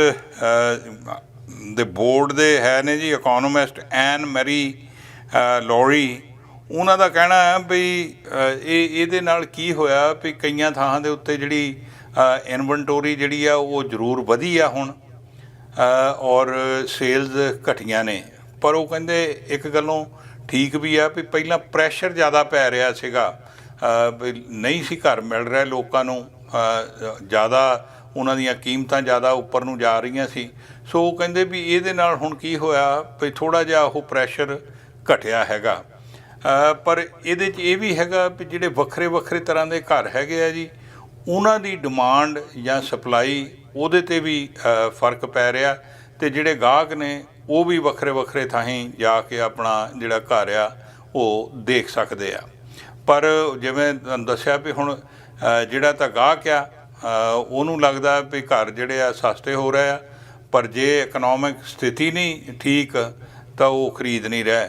Speaker 3: ਦੇ ਬੋਰਡ ਦੇ ਹੈ ਨੇ ਜੀ ਇਕਨੋਮਿਸਟ ਐਨ ਮੈਰੀ ਲੋਰੀ ਉਹਨਾਂ ਦਾ ਕਹਿਣਾ ਹੈ ਵੀ ਇਹ, ਇਹਦੇ ਨਾਲ ਕੀ ਹੋਇਆ ਵੀ ਕਈਆਂ ਥਾਂ ਦੇ ਉੱਤੇ ਜਿਹੜੀ ਇਨਵੈਂਟੋਰੀ ਜਿਹੜੀ ਆ, ਉਹ ਜ਼ਰੂਰ ਵਧੀ ਆ ਹੁਣ। ਔਰ ਸੇਲਸ ਘਟੀਆਂ ਨੇ। ਪਰ ਉਹ ਕਹਿੰਦੇ ਇੱਕ ਗੱਲੋਂ ਠੀਕ ਵੀ ਆ ਵੀ ਪਹਿਲਾਂ ਪ੍ਰੈਸ਼ਰ ਜ਼ਿਆਦਾ ਪੈ ਰਿਹਾ ਸੀਗਾ। ਵੀ ਨਹੀਂ ਸੀ ਘਰ ਮਿਲ ਰਿਹਾ ਲੋਕਾਂ ਨੂੰ। ਜ਼ਿਆਦਾ ਉਹਨਾਂ ਦੀਆਂ ਕੀਮਤਾਂ ਜ਼ਿਆਦਾ ਉੱਪਰ ਨੂੰ ਜਾ ਰਹੀਆਂ ਸੀ। ਸੋ ਉਹ ਕਹਿੰਦੇ ਵੀ ਇਹਦੇ ਨਾਲ ਹੁਣ ਕੀ ਹੋਇਆ ਵੀ ਥੋੜਾ ਜਿਹਾ ਉਹ ਪ੍ਰੈਸ਼ਰ ਘਟਿਆ ਹੈਗਾ। ਪਰ ਇਹਦੇ 'ਚ ਇਹ ਵੀ ਹੈਗਾ ਵੀ ਜਿਹੜੇ ਵੱਖਰੇ ਵੱਖਰੇ ਤਰ੍ਹਾਂ ਦੇ ਘਰ ਹੈਗੇ ਆ ਜੀ, ਉਹਨਾਂ ਦੀ ਡਿਮਾਂਡ ਜਾਂ ਸਪਲਾਈ ਉਹਦੇ ਤੇ ਵੀ ਫ਼ਰਕ ਪੈ ਰਿਹਾ ਤੇ ਜਿਹੜੇ ਗਾਹਕ ਨੇ ਉਹ ਵੀ ਵੱਖਰੇ ਵੱਖਰੇ ਥਾਹੀਂ ਜਾ ਕੇ ਆਪਣਾ ਜਿਹੜਾ ਘਰ ਆ, ਉਹ ਦੇਖ ਸਕਦੇ ਆ। ਪਰ ਜਿਵੇਂ ਤੁਹਾਨੂੰ ਦੱਸਿਆ ਵੀ ਹੁਣ ਜਿਹੜਾ ਤਾਂ ਗਾਹਕ ਆ ਉਹਨੂੰ ਲੱਗਦਾ ਵੀ ਘਰ ਜਿਹੜੇ ਆ ਸਸਤੇ ਹੋ ਰਹੇ ਆ, ਪਰ ਜੇ ਇਕਨੋਮਿਕ ਸਥਿਤੀ ਨਹੀਂ ਠੀਕ, ਤਾਂ ਉਹ ਖਰੀਦ ਨਹੀਂ ਰਿਹਾ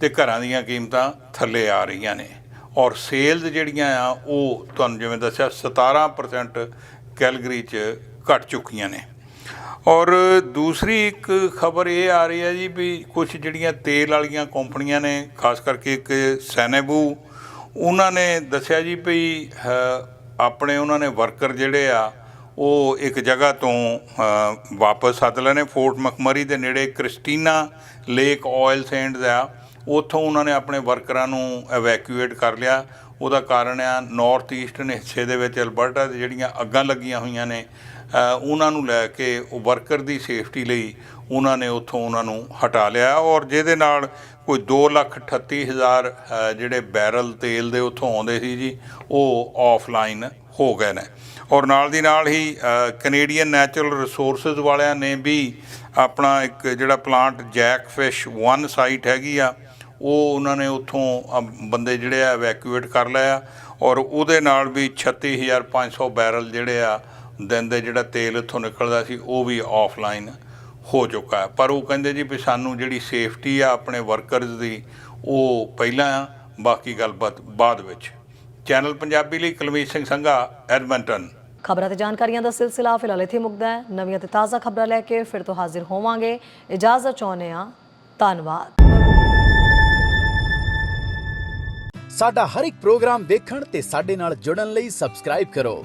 Speaker 3: ਤੇ ਘਰਾਂ ਦੀਆਂ ਕੀਮਤਾਂ ਥੱਲੇ ਆ ਰਹੀਆਂ ਨੇ। ਔਰ ਸੇਲਜ਼ ਜਿਹੜੀਆਂ ਆ, ਉਹ ਤੁਹਾਨੂੰ ਜਿਵੇਂ ਦੱਸਿਆ 17% ਕੈਲਗਰੀ 'ਚ ਘਟ ਚੁੱਕੀਆਂ ਨੇ। ਔਰ ਦੂਸਰੀ ਇੱਕ ਖਬਰ ਇਹ ਆ ਰਹੀ ਹੈ ਜੀ ਵੀ ਕੁਝ ਜਿਹੜੀਆਂ ਤੇਲ ਵਾਲੀਆਂ ਕੰਪਨੀਆਂ ਨੇ, ਖਾਸ ਕਰਕੇ ਇੱਕ ਸੈਨੇਬੂ, ਉਹਨਾਂ ਨੇ ਦੱਸਿਆ ਜੀ ਵੀ ਆਪਣੇ ਉਹਨਾਂ ਨੇ ਵਰਕਰ ਜਿਹੜੇ ਆ, ਉਹ ਇੱਕ ਜਗ੍ਹਾ ਤੋਂ ਵਾਪਸ ਸੱਦ ਲੈਣੇ ਫੋਰਟ ਮਕਮਰੀ ਦੇ ਨੇੜੇ ਕ੍ਰਿਸਟੀਨਾ ਲੇਕ ਆਇਲ ਸੈਂਡਸ ਆ ਉੱਥੋਂ ਉਹਨਾਂ ਨੇ ਆਪਣੇ ਵਰਕਰਾਂ ਨੂੰ ਐਵੈਕੂਏਟ ਕਰ ਲਿਆ। ਉਹਦਾ ਕਾਰਨ ਆ ਨਾਰਥ ਈਸਟਰਨ ਹਿੱਸੇ ਦੇ ਵਿੱਚ ਅਲਬਰਟਾ ਦੇ ਜਿਹੜੀਆਂ ਅੱਗਾਂ ਲੱਗੀਆਂ ਹੋਈਆਂ ਨੇ ਉਹਨਾਂ ਨੂੰ ਲੈ ਕੇ ਉਹ ਵਰਕਰ ਦੀ ਸੇਫਟੀ ਲਈ ਉਹਨਾਂ ਨੇ ਉੱਥੋਂ ਉਹਨਾਂ ਨੂੰ ਹਟਾ ਲਿਆ ਔਰ ਜਿਹਦੇ ਨਾਲ ਕੋਈ 238000 ਅ, ਜਿਹੜੇ ਬੈਰਲ ਤੇਲ ਦੇ ਉੱਥੋਂ ਆਉਂਦੇ ਸੀ ਜੀ ਉਹ ਆਫਲਾਈਨ ਹੋ ਗਏ ਨੇ। ਔਰ ਨਾਲ ਦੀ ਨਾਲ ਹੀ ਕੈਨੇਡੀਅਨ ਨੈਚੁਰਲ ਰਿਸੋਰਸਸ ਵਾਲਿਆਂ ਨੇ ਵੀ ਆਪਣਾ ਇੱਕ ਜਿਹੜਾ ਪਲਾਂਟ ਜੈਕ ਫਿਸ਼ 1 ਸਾਈਟ ਹੈਗੀ ਆ ਉਹ ਉਹਨਾਂ ਨੇ ਉੱਥੋਂ ਬੰਦੇ ਜਿਹੜੇ ਆ ਐਵੈਕੂਏਟ ਕਰ ਲਿਆ ਔਰ ਉਹਦੇ ਨਾਲ ਵੀ 36500 ਬੈਰਲ ਜਿਹੜੇ ਆ ਦਿਨ ਦੇ ਜਿਹੜਾ ਤੇਲ ਇੱਥੋਂ ਨਿਕਲਦਾ ਸੀ ਉਹ ਵੀ ਆਫਲਾਈਨ ਹੋ ਚੁੱਕਾ ਹੈ। ਪਰ ਉਹ ਕਹਿੰਦੇ ਜੀ ਵੀ ਸਾਨੂੰ ਜਿਹੜੀ ਸੇਫਟੀ ਆ ਆਪਣੇ ਵਰਕਰਸ ਦੀ ਉਹ ਪਹਿਲਾਂ ਆ ਬਾਕੀ ਗੱਲਬਾਤ ਬਾਅਦ ਵਿੱਚ। ਚੈਨਲ ਪੰਜਾਬੀ ਲਈ ਕੁਲਮੀਤ ਸਿੰਘ ਸੰਘਾ ਐਡਮੰਟਨ
Speaker 1: ਖਬਰਾਂ ਤੇ ਜਾਣਕਾਰੀਆਂ ਦਾ ਸਿਲਸਿਲਾ ਫਿਲਹਾਲ ਇੱਥੇ ਮੁੱਕਦਾ ਹੈ। ਨਵੀਆਂ ਤੇ ਤਾਜ਼ਾ ਖਬਰਾਂ ਲੈ ਕੇ ਫਿਰ ਤੋਂ ਹਾਜ਼ਰ ਹੋਵਾਂਗੇ। ਇਜਾਜ਼ਤ ਚਾਹੁੰਦੇ ਹਾਂ। ਧੰਨਵਾਦ।
Speaker 4: ਸਾਡਾ ਹਰ ਇੱਕ ਪ੍ਰੋਗਰਾਮ ਦੇਖਣ ਤੇ ਸਾਡੇ ਨਾਲ ਜੁੜਨ ਲਈ ਸਬਸਕ੍ਰਾਈਬ ਕਰੋ।